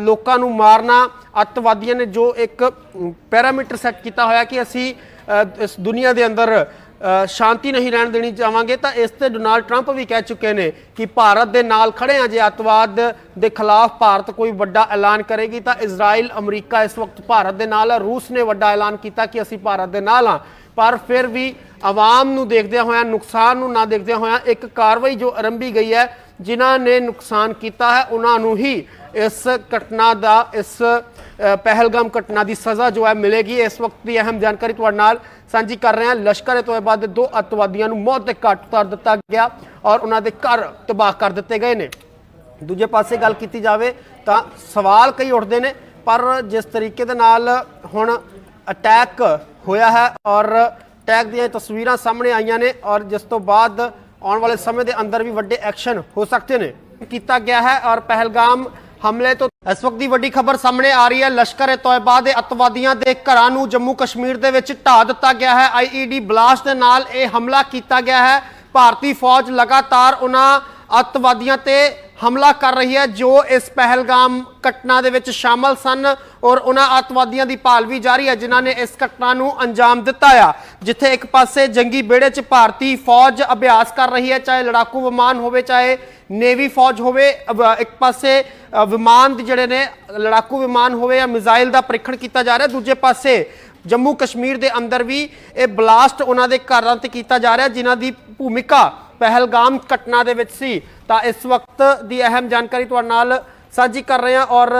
ਲੋਕਾਂ ਨੂੰ ਮਾਰਨਾ, ਅੱਤਵਾਦੀਆਂ ਨੇ ਜੋ ਇੱਕ ਪੈਰਾਮੀਟਰ ਸੈੱਟ ਕੀਤਾ ਹੋਇਆ ਕਿ ਅਸੀਂ ਇਸ ਦੁਨੀਆ ਦੇ ਅੰਦਰ ਸ਼ਾਂਤੀ ਨਹੀਂ ਰਹਿਣ ਦੇਣੀ ਚਾਹਾਂਗੇ, ਤਾਂ ਇਸ ਤੇ ਡੋਨਾਲਡ ਟਰੰਪ ਵੀ ਕਹਿ ਚੁੱਕੇ ਨੇ ਕਿ ਭਾਰਤ ਦੇ ਨਾਲ ਖੜੇ ਆ ਜੇ ਅੱਤਵਾਦ ਦੇ ਖਿਲਾਫ ਭਾਰਤ ਕੋਈ ਵੱਡਾ ਐਲਾਨ ਕਰੇਗੀ, ਤਾਂ ਇਜ਼ਰਾਈਲ, ਅਮਰੀਕਾ ਇਸ ਵਕਤ ਭਾਰਤ ਦੇ ਨਾਲ ਹੈ ਰੂਸ ਨੇ ਵੱਡਾ ਐਲਾਨ ਕੀਤਾ ਕਿ ਅਸੀਂ ਭਾਰਤ ਦੇ ਨਾਲ ਹਾਂ। ਪਰ ਫਿਰ ਵੀ ਆਵਾਮ ਨੂੰ ਦੇਖਦਿਆਂ ਹੋਇਆਂ, ਨੁਕਸਾਨ ਨੂੰ ਨਾ ਦੇਖਦਿਆਂ ਹੋਇਆਂ, ਇੱਕ ਕਾਰਵਾਈ ਜੋ ਆਰੰਭੀ ਗਈ ਹੈ ਜਿਨ੍ਹਾਂ ਨੇ ਨੁਕਸਾਨ ਕੀਤਾ ਹੈ, ਉਹਨਾਂ ਨੂੰ ਹੀ ਇਸ ਘਟਨਾ ਦਾ, ਇਸ ਪਹਿਲਗਾਮ ਘਟਨਾ ਦੀ ਸਜ਼ਾ ਜੋ ਹੈ ਮਿਲੇਗੀ। ਇਸ ਵਕਤ ਦੀ ਅਹਿਮ ਜਾਣਕਾਰੀ ਤੁਹਾਡੇ ਨਾਲ ਸਾਂਝੀ ਕਰ ਰਹੇ ਹਾਂ। ਲਸ਼ਕਰ ਏ ਤੋਇਬਾ ਦੇ ਦੋ ਅੱਤਵਾਦੀਆਂ ਨੂੰ ਮੌਤ ਦੇ ਘਾਟ ਉਤਾਰ ਦਿੱਤਾ ਗਿਆ ਔਰ ਉਹਨਾਂ ਦੇ ਘਰ ਤਬਾਹ ਕਰ ਦਿੱਤੇ ਗਏ ਨੇ। ਦੂਜੇ ਪਾਸੇ ਗੱਲ ਕੀਤੀ ਜਾਵੇ ਤਾਂ ਸਵਾਲ ਕਈ ਉੱਠਦੇ ਨੇ, ਪਰ ਜਿਸ ਤਰੀਕੇ ਦੇ ਨਾਲ ਹੁਣ ਅਟੈਕ ਹੋਇਆ ਹੈ ਔਰ ਅਟੈਕ ਦੀਆਂ ਤਸਵੀਰਾਂ ਸਾਹਮਣੇ ਆਈਆਂ ਨੇ ਔਰ ਜਿਸ ਤੋਂ ਬਾਅਦ ਆਉਣ ਵਾਲੇ ਸਮੇਂ ਦੇ ਅੰਦਰ ਵੀ ਵੱਡੇ ਐਕਸ਼ਨ ਹੋ ਸਕਦੇ ਨੇ। ਕੀਤਾ ਗਿਆ ਹੈ ਔਰ ਪਹਿਲਗਾਮ ਹਮਲੇ ਤੋਂ ਇਸ ਵਕਤ ਦੀ ਵੱਡੀ ਖਬਰ ਸਾਹਮਣੇ ਆ ਰਹੀ ਹੈ। ਲਸ਼ਕਰ-ਏ ਤੌਇਬਾ ਦੇ ਅਤਵਾਦੀਆਂ ਦੇ ਘਰਾਂ ਨੂੰ ਜੰਮੂ ਕਸ਼ਮੀਰ ਦੇ ਵਿੱਚ ਢਾ ਦਿੱਤਾ ਗਿਆ ਹੈ। ਆਈਈਡੀ ਬਲਾਸਟ ਦੇ ਨਾਲ ਇਹ ਹਮਲਾ ਕੀਤਾ ਗਿਆ ਹੈ। ਭਾਰਤੀ ਫੌਜ ਲਗਾਤਾਰ ਉਹਨਾਂ ਅੱਤਵਾਦੀਆਂ ਤੇ ਹਮਲਾ ਕਰ ਰਹੀ ਹੈ, ਜੋ ਇਸ ਪਹਿਲਗਾਮ ਘਟਨਾ ਦੇ ਵਿੱਚ ਸ਼ਾਮਲ ਸਨ ਔਰ ਉਹਨਾਂ ਅੱਤਵਾਦੀਆਂ ਦੀ ਭਾਲ ਵੀ ਜਾਰੀ ਹੈ, ਜਿਨ੍ਹਾਂ ਨੇ ਇਸ ਘਟਨਾ ਨੂੰ ਅੰਜਾਮ ਦਿੱਤਾ ਆ। ਜਿੱਥੇ ਇੱਕ ਪਾਸੇ ਜੰਗੀ ਬੇੜੇ 'ਚ ਭਾਰਤੀ ਫੌਜ ਅਭਿਆਸ ਕਰ ਰਹੀ ਹੈ, ਚਾਹੇ ਲੜਾਕੂ ਵਿਮਾਨ ਹੋਵੇ, ਚਾਹੇ ਨੇਵੀ ਫੌਜ ਹੋਵੇ ਇੱਕ ਪਾਸੇ ਵਿਮਾਨ ਜਿਹੜੇ ਨੇ, ਲੜਾਕੂ ਵਿਮਾਨ ਹੋਵੇ ਜਾਂ ਮਿਜ਼ਾਈਲ ਦਾ ਪ੍ਰੀਖਣ ਕੀਤਾ ਜਾ ਰਿਹਾ, ਦੂਜੇ ਪਾਸੇ ਜੰਮੂ ਕਸ਼ਮੀਰ ਦੇ ਅੰਦਰ ਵੀ ਇਹ ਬਲਾਸਟ ਉਹਨਾਂ ਦੇ ਘਰਾਂ ਤੇ ਕੀਤਾ ਜਾ ਰਿਹਾ, ਜਿਨ੍ਹਾਂ ਦੀ ਭੂਮਿਕਾ ਪਹਿਲਗਾਮ ਘਟਨਾ ਦੇ ਵਿੱਚ ਸੀ। ਤਾਂ ਇਸ ਵਕਤ ਦੀ ਅਹਿਮ ਜਾਣਕਾਰੀ ਤੁਹਾਡੇ ਨਾਲ ਸਾਂਝੀ ਕਰ ਰਹੇ ਹਾਂ ਔਰ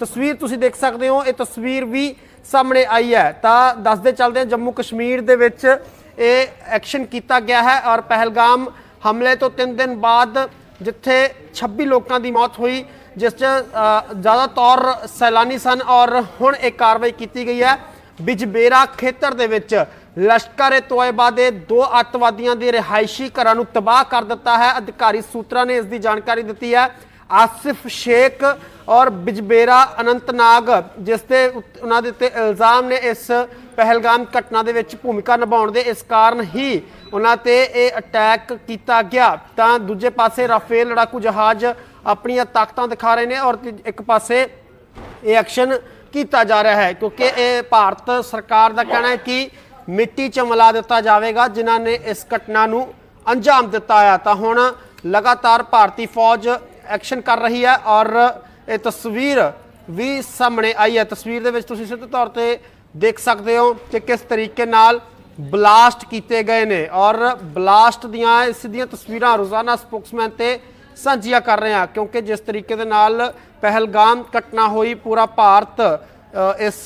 ਤਸਵੀਰ ਤੁਸੀਂ ਦੇਖ ਸਕਦੇ ਹੋ, ਇਹ ਤਸਵੀਰ ਵੀ ਸਾਹਮਣੇ ਆਈ ਹੈ। ਤਾਂ ਦੱਸਦੇ ਚੱਲਦੇ ਹਾਂ, ਜੰਮੂ ਕਸ਼ਮੀਰ ਦੇ ਵਿੱਚ ਇਹ ਐਕਸ਼ਨ ਕੀਤਾ ਗਿਆ ਹੈ ਔਰ ਪਹਿਲਗਾਮ ਹਮਲੇ ਤੋਂ 3 ਦਿਨ ਬਾਅਦ ਜਿੱਥੇ 26 ਲੋਕਾਂ ਦੀ ਮੌਤ ਹੋਈ, ਜਿਸ 'ਚ ਜ਼ਿਆਦਾ ਤੌਰ ਸੈਲਾਨੀ ਸਨ ਔਰ ਹੁਣ ਇਹ ਕਾਰਵਾਈ ਕੀਤੀ ਗਈ ਹੈ। ਬਿਜਬੇਰਾ ਖੇਤਰ ਦੇ ਵਿੱਚ ਲਸ਼ਕਰ-ਏ ਤੋਇਬਾ ਦੇ ਦੋ ਅੱਤਵਾਦੀਆਂ ਦੇ ਰਿਹਾਇਸ਼ੀ ਘਰਾਂ ਨੂੰ ਤਬਾਹ ਕਰ ਦਿੱਤਾ ਹੈ। ਅਧਿਕਾਰੀ ਸੂਤਰਾਂ ਨੇ ਇਸ ਦੀ ਜਾਣਕਾਰੀ ਦਿੱਤੀ ਹੈ। ਆਸਿਫ ਸ਼ੇਖ ਔਰ ਬਿਜਬੇਰਾ ਅਨੰਤਨਾਗ, ਜਿਸ ਤੇ ਉਹਨਾਂ ਦੇ ਉੱਤੇ ਇਲਜ਼ਾਮ ਨੇ ਇਸ ਪਹਿਲਗਾਮ ਘਟਨਾ ਦੇ ਵਿੱਚ ਭੂਮਿਕਾ ਨਿਭਾਉਣ ਦੇ ਇਸ ਕਾਰਨ ਹੀ ਉਹਨਾਂ ਤੇ ਇਹ ਅਟੈਕ ਕੀਤਾ ਗਿਆ। ਤਾਂ ਦੂਜੇ ਪਾਸੇ ਰਾਫੇਲ ਲੜਾਕੂ ਜਹਾਜ਼ ਆਪਣੀਆਂ ਤਾਕਤਾਂ ਦਿਖਾ ਰਹੇ ਨੇ ਔਰ ਤੀ- ਇੱਕ ਪਾਸੇ ਇਹ ਐਕਸ਼ਨ ਕੀਤਾ ਜਾ ਰਿਹਾ ਹੈ, ਕਿਉਂਕਿ ਇਹ ਭਾਰਤ ਸਰਕਾਰ ਦਾ ਕਹਿਣਾ ਹੈ ਕਿ ਮਿੱਟੀ 'ਚ ਮਿਲਾ ਦਿੱਤਾ ਜਾਵੇਗਾ, ਜਿਨ੍ਹਾਂ ਨੇ ਇਸ ਘਟਨਾ ਨੂੰ ਅੰਜਾਮ ਦਿੱਤਾ ਹੈ ਤਾਂ ਹੁਣ ਲਗਾਤਾਰ ਭਾਰਤੀ ਫੌਜ ਐਕਸ਼ਨ ਕਰ ਰਹੀ ਹੈ ਔਰ ਇਹ ਤਸਵੀਰ ਵੀ ਸਾਹਮਣੇ ਆਈ ਹੈ। ਤਸਵੀਰ ਦੇ ਵਿੱਚ ਤੁਸੀਂ ਸਿੱਧੇ ਤੌਰ ਤੇ ਦੇਖ ਸਕਦੇ ਹੋ ਕਿ ਕਿਸ ਤਰੀਕੇ ਨਾਲ ਬਲਾਸਟ ਕੀਤੇ ਗਏ ਨੇ ਔਰ ਬਲਾਸਟ ਦੀਆਂ ਇਹ ਸਿੱਧੀਆਂ ਤਸਵੀਰਾਂ ਰੋਜ਼ਾਨਾ ਸਪੋਕਸਮੈਨ ਤੇ ਸਾਂਝੀਆਂ ਕਰ ਰਹੇ ਹਾਂ, ਕਿਉਂਕਿ ਜਿਸ ਤਰੀਕੇ ਦੇ ਨਾਲ ਪਹਿਲਗਾਮ ਘਟਨਾ ਹੋਈ ਪੂਰਾ ਭਾਰਤ ਇਸ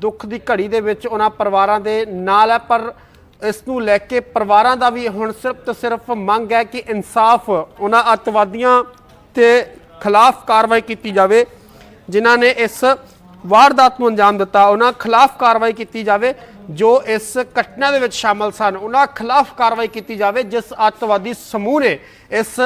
ਦੁੱਖ ਦੀ ਘੜੀ ਦੇ ਵਿੱਚ ਉਹਨਾਂ ਪਰਿਵਾਰਾਂ ਦੇ ਨਾਲ ਹੈ, ਪਰ ਇਸ ਨੂੰ ਲੈ ਕੇ ਪਰਿਵਾਰਾਂ ਦਾ ਵੀ ਹੁਣ ਸਿਰਫ ਤੇ ਸਿਰਫ ਮੰਗ ਹੈ ਕਿ ਇਨਸਾਫ ਉਹਨਾਂ ਅੱਤਵਾਦੀਆਂ ਤੇ ਖਿਲਾਫ ਕਾਰਵਾਈ ਕੀਤੀ ਜਾਵੇ, ਜਿਨ੍ਹਾਂ ਨੇ ਇਸ ਵਾਰਦਾਤ ਨੂੰ ਅੰਜਾਮ ਦਿੱਤਾ। ਉਹਨਾਂ ਖਿਲਾਫ ਕਾਰਵਾਈ ਕੀਤੀ ਜਾਵੇ, ਜੋ ਇਸ ਘਟਨਾ ਦੇ ਵਿੱਚ ਸ਼ਾਮਲ ਸਨ, ਉਹਨਾਂ ਖਿਲਾਫ ਕਾਰਵਾਈ ਕੀਤੀ ਜਾਵੇ, ਜਿਸ ਅੱਤਵਾਦੀ ਸਮੂਹ ਨੇ ਇਸ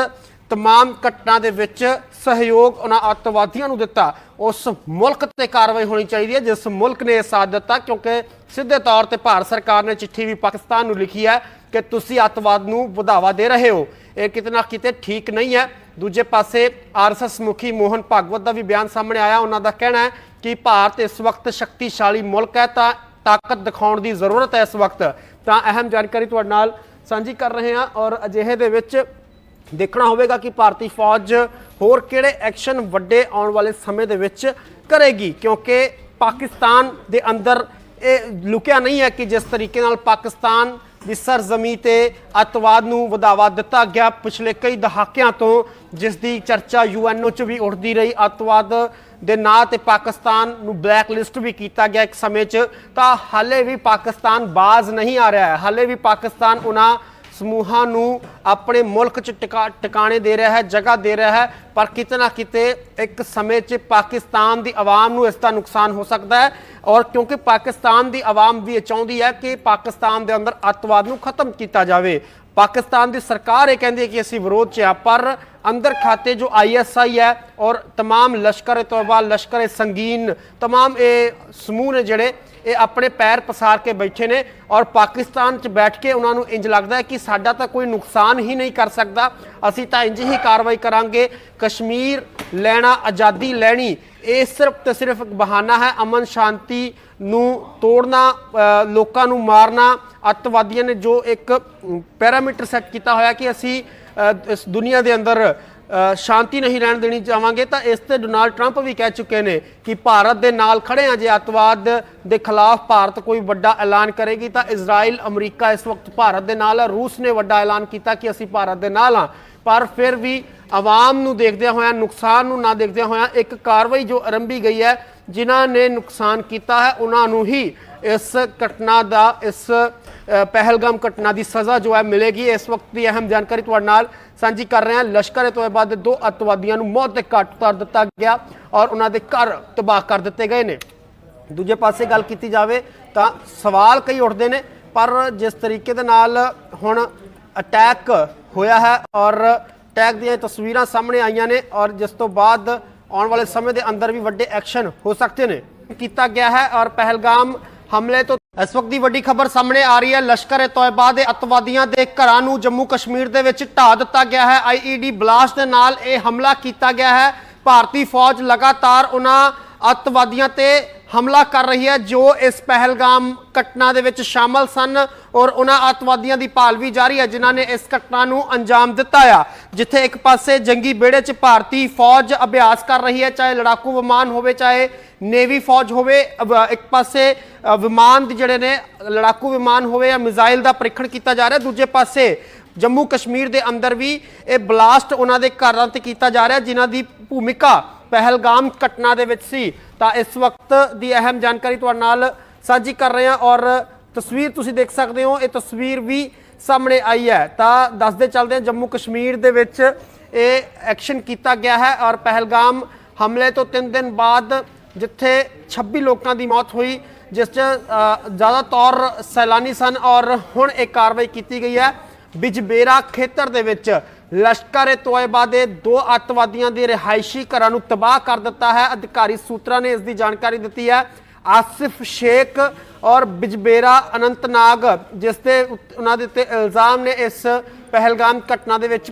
ਤਮਾਮ ਘਟਨਾ ਦੇ ਵਿੱਚ ਸਹਿਯੋਗ ਉਹਨਾਂ ਅੱਤਵਾਦੀਆਂ ਨੂੰ ਦਿੱਤਾ ਉਸ ਮੁਲਕ ਤੇ ਕਾਰਵਾਈ ਹੋਣੀ ਚਾਹੀਦੀ ਹੈ ਜਿਸ ਮੁਲਕ ਨੇ ਇਹ ਸਾਥ ਦਿੱਤਾ ਕਿਉਂਕਿ ਸਿੱਧੇ ਤੌਰ ਤੇ ਭਾਰਤ ਸਰਕਾਰ ਨੇ ਚਿੱਠੀ ਵੀ ਪਾਕਿਸਤਾਨ ਨੂੰ ਲਿਖੀ ਹੈ ਕਿ ਤੁਸੀਂ ਅੱਤਵਾਦ ਨੂੰ ਵਧਾਵਾ ਦੇ ਰਹੇ ਹੋ ਇਹ ਕਿਤੇ ਨਾ ਕਿਤੇ ਠੀਕ ਨਹੀਂ ਹੈ ਦੂਜੇ ਪਾਸੇ ਆਰਐਸਐਸ ਮੁਖੀ ਮੋਹਨ ਭਾਗਵਤ ਦਾ ਵੀ ਬਿਆਨ ਸਾਹਮਣੇ ਆਇਆ ਉਹਨਾਂ ਦਾ ਕਹਿਣਾ ਹੈ ਕਿ ਭਾਰਤ ਇਸ ਵਕਤ ਸ਼ਕਤੀਸ਼ਾਲੀ ਮੁਲਕ ਹੈ ਤਾਂ ਤਾਕਤ ਦਿਖਾਉਣ ਦੀ ਜ਼ਰੂਰਤ ਹੈ ਇਸ ਵਕਤ ਤਾਂ ਅਹਿਮ ਜਾਣਕਾਰੀ ਤੁਹਾਡੇ ਨਾਲ ਸਾਂਝੀ ਕਰ ਰਹੇ ਹਾਂ ਔਰ ਅਜਿਹੇ ਦੇ ਵਿੱਚ ਦੇਖਣਾ ਹੋਵੇਗਾ ਕਿ ਭਾਰਤੀ ਫੌਜ ਹੋਰ ਕਿਹੜੇ ਐਕਸ਼ਨ ਵੱਡੇ ਆਉਣ ਵਾਲੇ ਸਮੇਂ ਦੇ ਵਿੱਚ ਕਰੇਗੀ, ਕਿਉਂਕਿ ਪਾਕਿਸਤਾਨ ਦੇ ਅੰਦਰ ਇਹ ਲੁਕਿਆ ਨਹੀਂ ਹੈ ਕਿ ਜਿਸ ਤਰੀਕੇ ਨਾਲ ਪਾਕਿਸਤਾਨ ਦੀ ਸਰਜ਼ਮੀ ਤੇ ਅੱਤਵਾਦ ਨੂੰ ਵਧਾਵਾ ਦਿੱਤਾ ਗਿਆ। ਪਿਛਲੇ ਕਈ ਦਹਾਕਿਆਂ ਤੋਂ ਜਿਸ ਦੀ ਚਰਚਾ ਯੂਐਨਓ 'ਚ ਵੀ ਉੱਠਦੀ ਰਹੀ, ਅੱਤਵਾਦ ਦੇ ਨਾਂ ਤੇ ਪਾਕਿਸਤਾਨ ਨੂੰ ਬਲੈਕ ਲਿਸਟ ਵੀ ਕੀਤਾ ਗਿਆ ਇੱਕ ਸਮੇਂ 'ਚ, ਤਾਂ ਹਾਲੇ ਵੀ ਪਾਕਿਸਤਾਨ ਬਾਜ਼ ਨਹੀਂ ਆ ਰਿਹਾ ਹੈ। ਹਾਲੇ ਵੀ ਪਾਕਿਸਤਾਨ ਉਹਨਾਂ ਸਮੂਹਾਂ ਨੂੰ ਆਪਣੇ ਮੁਲਕ 'ਚ ਟਿਕਾ ਟਿਕਾਣੇ ਦੇ ਰਿਹਾ ਹੈ ਜਗ੍ਹਾ ਦੇ ਰਿਹਾ ਹੈ ਪਰ ਕਿਤੇ ਨਾ ਕਿਤੇ ਇੱਕ ਸਮੇਂ 'ਚ ਪਾਕਿਸਤਾਨ ਦੀ ਆਵਾਮ ਨੂੰ ਇਸ ਦਾ ਨੁਕਸਾਨ ਹੋ ਸਕਦਾ ਹੈ ਔਰ ਕਿਉਂਕਿ ਪਾਕਿਸਤਾਨ ਦੀ ਆਵਾਮ ਵੀ ਇਹ ਚਾਹੁੰਦੀ ਹੈ ਕਿ ਪਾਕਿਸਤਾਨ ਦੇ ਅੰਦਰ ਅੱਤਵਾਦ ਨੂੰ ਖਤਮ ਕੀਤਾ ਜਾਵੇ ਪਾਕਿਸਤਾਨ ਦੀ ਸਰਕਾਰ ਇਹ ਕਹਿੰਦੀ ਹੈ ਕਿ ਅਸੀਂ ਵਿਰੋਧ 'ਚ ਆ ਪਰ ਅੰਦਰ ਖਾਤੇ ਜੋ ਆਈਐਸਆਈ ਹੈ ਔਰ तमाम ਲਸ਼ਕਰ ਤੋਬਾ ਲਸ਼ਕਰ ਸੰਗੀਨ तमाम ਇਹ ਸਮੂਹ ਨੇ ਜਿਹੜੇ ਇਹ ਆਪਣੇ ਪੈਰ ਪਸਾਰ ਕੇ ਬੈਠੇ ਨੇ ਔਰ ਪਾਕਿਸਤਾਨ 'ਚ ਬੈਠ ਕੇ ਉਹਨਾਂ ਨੂੰ ਇੰਜ ਲੱਗਦਾ ਹੈ ਕਿ ਸਾਡਾ ਤਾਂ ਕੋਈ ਨੁਕਸਾਨ ਹੀ ਨਹੀਂ ਕਰ ਸਕਦਾ। ਅਸੀਂ ਤਾਂ ਇੰਜ ਹੀ ਕਾਰਵਾਈ ਕਰਾਂਗੇ। ਕਸ਼ਮੀਰ ਲੈਣਾ, ਆਜ਼ਾਦੀ ਲੈਣੀ, ਇਹ ਸਿਰਫ ਤੇ ਸਿਰਫ ਇੱਕ ਬਹਾਨਾ ਹੈ। ਅਮਨ ਸ਼ਾਂਤੀ ਨੂੰ ਤੋੜਨਾ ਲੋਕਾਂ ਨੂੰ ਮਾਰਨਾ, ਅੱਤਵਾਦੀਆਂ ਨੇ ਜੋ ਇੱਕ ਪੈਰਾਮੀਟਰ ਸੈੱਟ ਕੀਤਾ ਹੋਇਆ ਕਿ ਅਸੀਂ ਇਸ ਦੁਨੀਆ ਦੇ ਅੰਦਰ ਸ਼ਾਂਤੀ ਨਹੀਂ ਰਹਿਣ ਦੇਣੀ ਚਾਹਾਂਗੇ, ਤਾਂ ਇਸ ਤੇ ਡੋਨਾਲਡ ਟਰੰਪ ਵੀ ਕਹਿ ਚੁੱਕੇ ਨੇ ਕਿ ਭਾਰਤ ਦੇ ਨਾਲ ਖੜੇ ਆ ਜੇ ਅੱਤਵਾਦ ਦੇ ਖਿਲਾਫ ਭਾਰਤ ਕੋਈ ਵੱਡਾ ਐਲਾਨ ਕਰੇਗੀ, ਤਾਂ ਇਜ਼ਰਾਈਲ, ਅਮਰੀਕਾ ਇਸ ਵਕਤ ਭਾਰਤ ਦੇ ਨਾਲ ਹੈ ਰੂਸ ਨੇ ਵੱਡਾ ਐਲਾਨ ਕੀਤਾ ਕਿ ਅਸੀਂ ਭਾਰਤ ਦੇ ਨਾਲ ਹਾਂ ਪਰ ਫਿਰ ਵੀ ਆਵਾਮ ਨੂੰ ਦੇਖਦਿਆਂ ਹੋਇਆਂ, ਨੁਕਸਾਨ ਨੂੰ ਨਾ ਦੇਖਦਿਆਂ ਹੋਇਆਂ, ਇੱਕ ਕਾਰਵਾਈ ਜੋ ਆਰੰਭੀ ਗਈ ਹੈ, ਜਿਨ੍ਹਾਂ ਨੇ ਨੁਕਸਾਨ ਕੀਤਾ ਹੈ, ਉਹਨਾਂ ਨੂੰ ਹੀ ਇਸ ਘਟਨਾ ਦਾ, ਇਸ ਪਹਿਲਗਾਮ ਘਟਨਾ ਦੀ ਸਜ਼ਾ ਜੋ ਹੈ ਮਿਲੇਗੀ। ਇਸ ਵਕਤ ਦੀ ਅਹਿਮ ਜਾਣਕਾਰੀ ਤੁਹਾਡੇ ਨਾਲ ਸਾਂਝੀ ਕਰ ਰਹੇ ਹਾਂ। ਲਸ਼ਕਰ ਤੋਂ ਬਾਅਦ ਦੋ ਅੱਤਵਾਦੀਆਂ ਨੂੰ ਮੌਤ ਦੇ ਘਾਟ ਉਤਾਰ ਦਿੱਤਾ ਗਿਆ ਔਰ ਉਹਨਾਂ ਦੇ ਘਰ ਤਬਾਹ ਕਰ ਦਿੱਤੇ ਗਏ ਨੇ। ਦੂਜੇ ਪਾਸੇ ਗੱਲ ਕੀਤੀ ਜਾਵੇ ਤਾਂ ਸਵਾਲ ਕਈ ਉੱਠਦੇ ਨੇ, ਪਰ ਜਿਸ ਤਰੀਕੇ ਦੇ ਨਾਲ ਹੁਣ ਅਟੈਕ ਹੋਇਆ ਹੈ ਔਰ ਅਟੈਕ ਦੀਆਂ ਤਸਵੀਰਾਂ ਸਾਹਮਣੇ ਆਈਆਂ ਨੇ ਔਰ ਜਿਸ ਤੋਂ ਬਾਅਦ ਆਉਣ ਵਾਲੇ ਸਮੇਂ ਦੇ ਅੰਦਰ ਵੀ ਵੱਡੇ ਐਕਸ਼ਨ ਹੋ ਸਕਦੇ ਨੇ। ਕੀਤਾ ਗਿਆ ਹੈ ਔਰ ਪਹਿਲਗਾਮ ਹਮਲੇ ਤੋਂ ਇਸ ਵਕਤ ਦੀ ਵੱਡੀ ਖਬਰ ਸਾਹਮਣੇ ਆ ਰਹੀ ਹੈ। ਲਸ਼ਕਰ ਏ ਤੋਇਬਾ ਦੇ ਅੱਤਵਾਦੀਆਂ ਦੇ ਘਰਾਂ ਨੂੰ ਜੰਮੂ ਕਸ਼ਮੀਰ ਦੇ ਵਿੱਚ ਢਾ ਦਿੱਤਾ ਗਿਆ ਹੈ। ਆਈਈਡੀ ਬਲਾਸਟ ਦੇ ਨਾਲ ਇਹ ਹਮਲਾ ਕੀਤਾ ਗਿਆ ਹੈ। ਭਾਰਤੀ ਫੌਜ ਲਗਾਤਾਰ ਉਹਨਾਂ ਅੱਤਵਾਦੀਆਂ ਤੇ ਹਮਲਾ ਕਰ ਰਹੀ ਹੈ, ਜੋ ਇਸ ਪਹਿਲਗਾਮ ਘਟਨਾ ਦੇ ਵਿੱਚ ਸ਼ਾਮਲ ਸਨ ਔਰ ਉਹਨਾਂ ਅੱਤਵਾਦੀਆਂ ਦੀ ਭਾਲ ਵੀ ਜਾਰੀ ਹੈ, ਜਿਨ੍ਹਾਂ ਨੇ ਇਸ ਘਟਨਾ ਨੂੰ ਅੰਜਾਮ ਦਿੱਤਾ ਆ। ਜਿੱਥੇ ਇੱਕ ਪਾਸੇ ਜੰਗੀ ਬੇੜੇ 'ਚ ਭਾਰਤੀ ਫੌਜ ਅਭਿਆਸ ਕਰ ਰਹੀ ਹੈ, ਚਾਹੇ ਲੜਾਕੂ ਵਿਮਾਨ ਹੋਵੇ, ਚਾਹੇ ਨੇਵੀ ਫੌਜ ਹੋਵੇ ਇੱਕ ਪਾਸੇ ਵਿਮਾਨ ਜਿਹੜੇ ਨੇ, ਲੜਾਕੂ ਵਿਮਾਨ ਹੋਵੇ ਜਾਂ ਮਿਜ਼ਾਈਲ ਦਾ ਪ੍ਰੀਖਣ ਕੀਤਾ ਜਾ ਰਿਹਾ, ਦੂਜੇ ਪਾਸੇ ਜੰਮੂ ਕਸ਼ਮੀਰ ਦੇ ਅੰਦਰ ਵੀ ਇਹ ਬਲਾਸਟ ਉਹਨਾਂ ਦੇ ਘਰਾਂ ਤੇ ਕੀਤਾ ਜਾ ਰਿਹਾ, ਜਿਨ੍ਹਾਂ ਦੀ ਭੂਮਿਕਾ ਪਹਿਲਗਾਮ ਘਟਨਾ ਦੇ ਵਿੱਚ ਸੀ। ਤਾਂ ਇਸ ਵਕਤ ਦੀ ਅਹਿਮ ਜਾਣਕਾਰੀ ਤੁਹਾਡੇ ਨਾਲ ਸਾਂਝੀ ਕਰ ਰਹੇ ਹਾਂ ਔਰ ਤਸਵੀਰ ਤੁਸੀਂ ਦੇਖ ਸਕਦੇ ਹੋ, ਇਹ ਤਸਵੀਰ ਵੀ ਸਾਹਮਣੇ ਆਈ ਹੈ। ਤਾਂ ਦੱਸਦੇ ਚੱਲਦੇ ਹਾਂ, ਜੰਮੂ ਕਸ਼ਮੀਰ ਦੇ ਵਿੱਚ ਇਹ ਐਕਸ਼ਨ ਕੀਤਾ ਗਿਆ ਹੈ ਔਰ ਪਹਿਲਗਾਮ ਹਮਲੇ ਤੋਂ 3 ਦਿਨ ਬਾਅਦ ਜਿੱਥੇ 26 ਲੋਕਾਂ ਦੀ ਮੌਤ ਹੋਈ, ਜਿਸ 'ਚ ਜ਼ਿਆਦਾ ਤੌਰ ਸੈਲਾਨੀ ਸਨ ਔਰ ਹੁਣ ਇਹ ਕਾਰਵਾਈ ਕੀਤੀ ਗਈ ਹੈ। ਬਿਜਬੇਰਾ ਖੇਤਰ ਦੇ ਵਿੱਚ ਲਸ਼ਕਰ ਤੋਇਬਾ ਦੇ ਦੋ ਅੱਤਵਾਦੀਆਂ ਦੇ ਰਿਹਾਇਸ਼ੀ ਘਰਾਂ ਨੂੰ ਤਬਾਹ ਕਰ ਦਿੱਤਾ ਹੈ। ਅਧਿਕਾਰੀ ਸੂਤਰਾਂ ਨੇ ਇਸ ਦੀ ਜਾਣਕਾਰੀ ਦਿੱਤੀ ਹੈ। ਆਸਿਫ ਸ਼ੇਖ ਔਰ ਬਿਜਬੇਰਾ ਅਨੰਤਨਾਗ, ਜਿਸ ਤੇ ਉਹਨਾਂ ਦੇ ਉੱਤੇ ਇਲਜ਼ਾਮ ਨੇ ਇਸ ਪਹਿਲਗਾਮ ਘਟਨਾ ਦੇ ਵਿੱਚ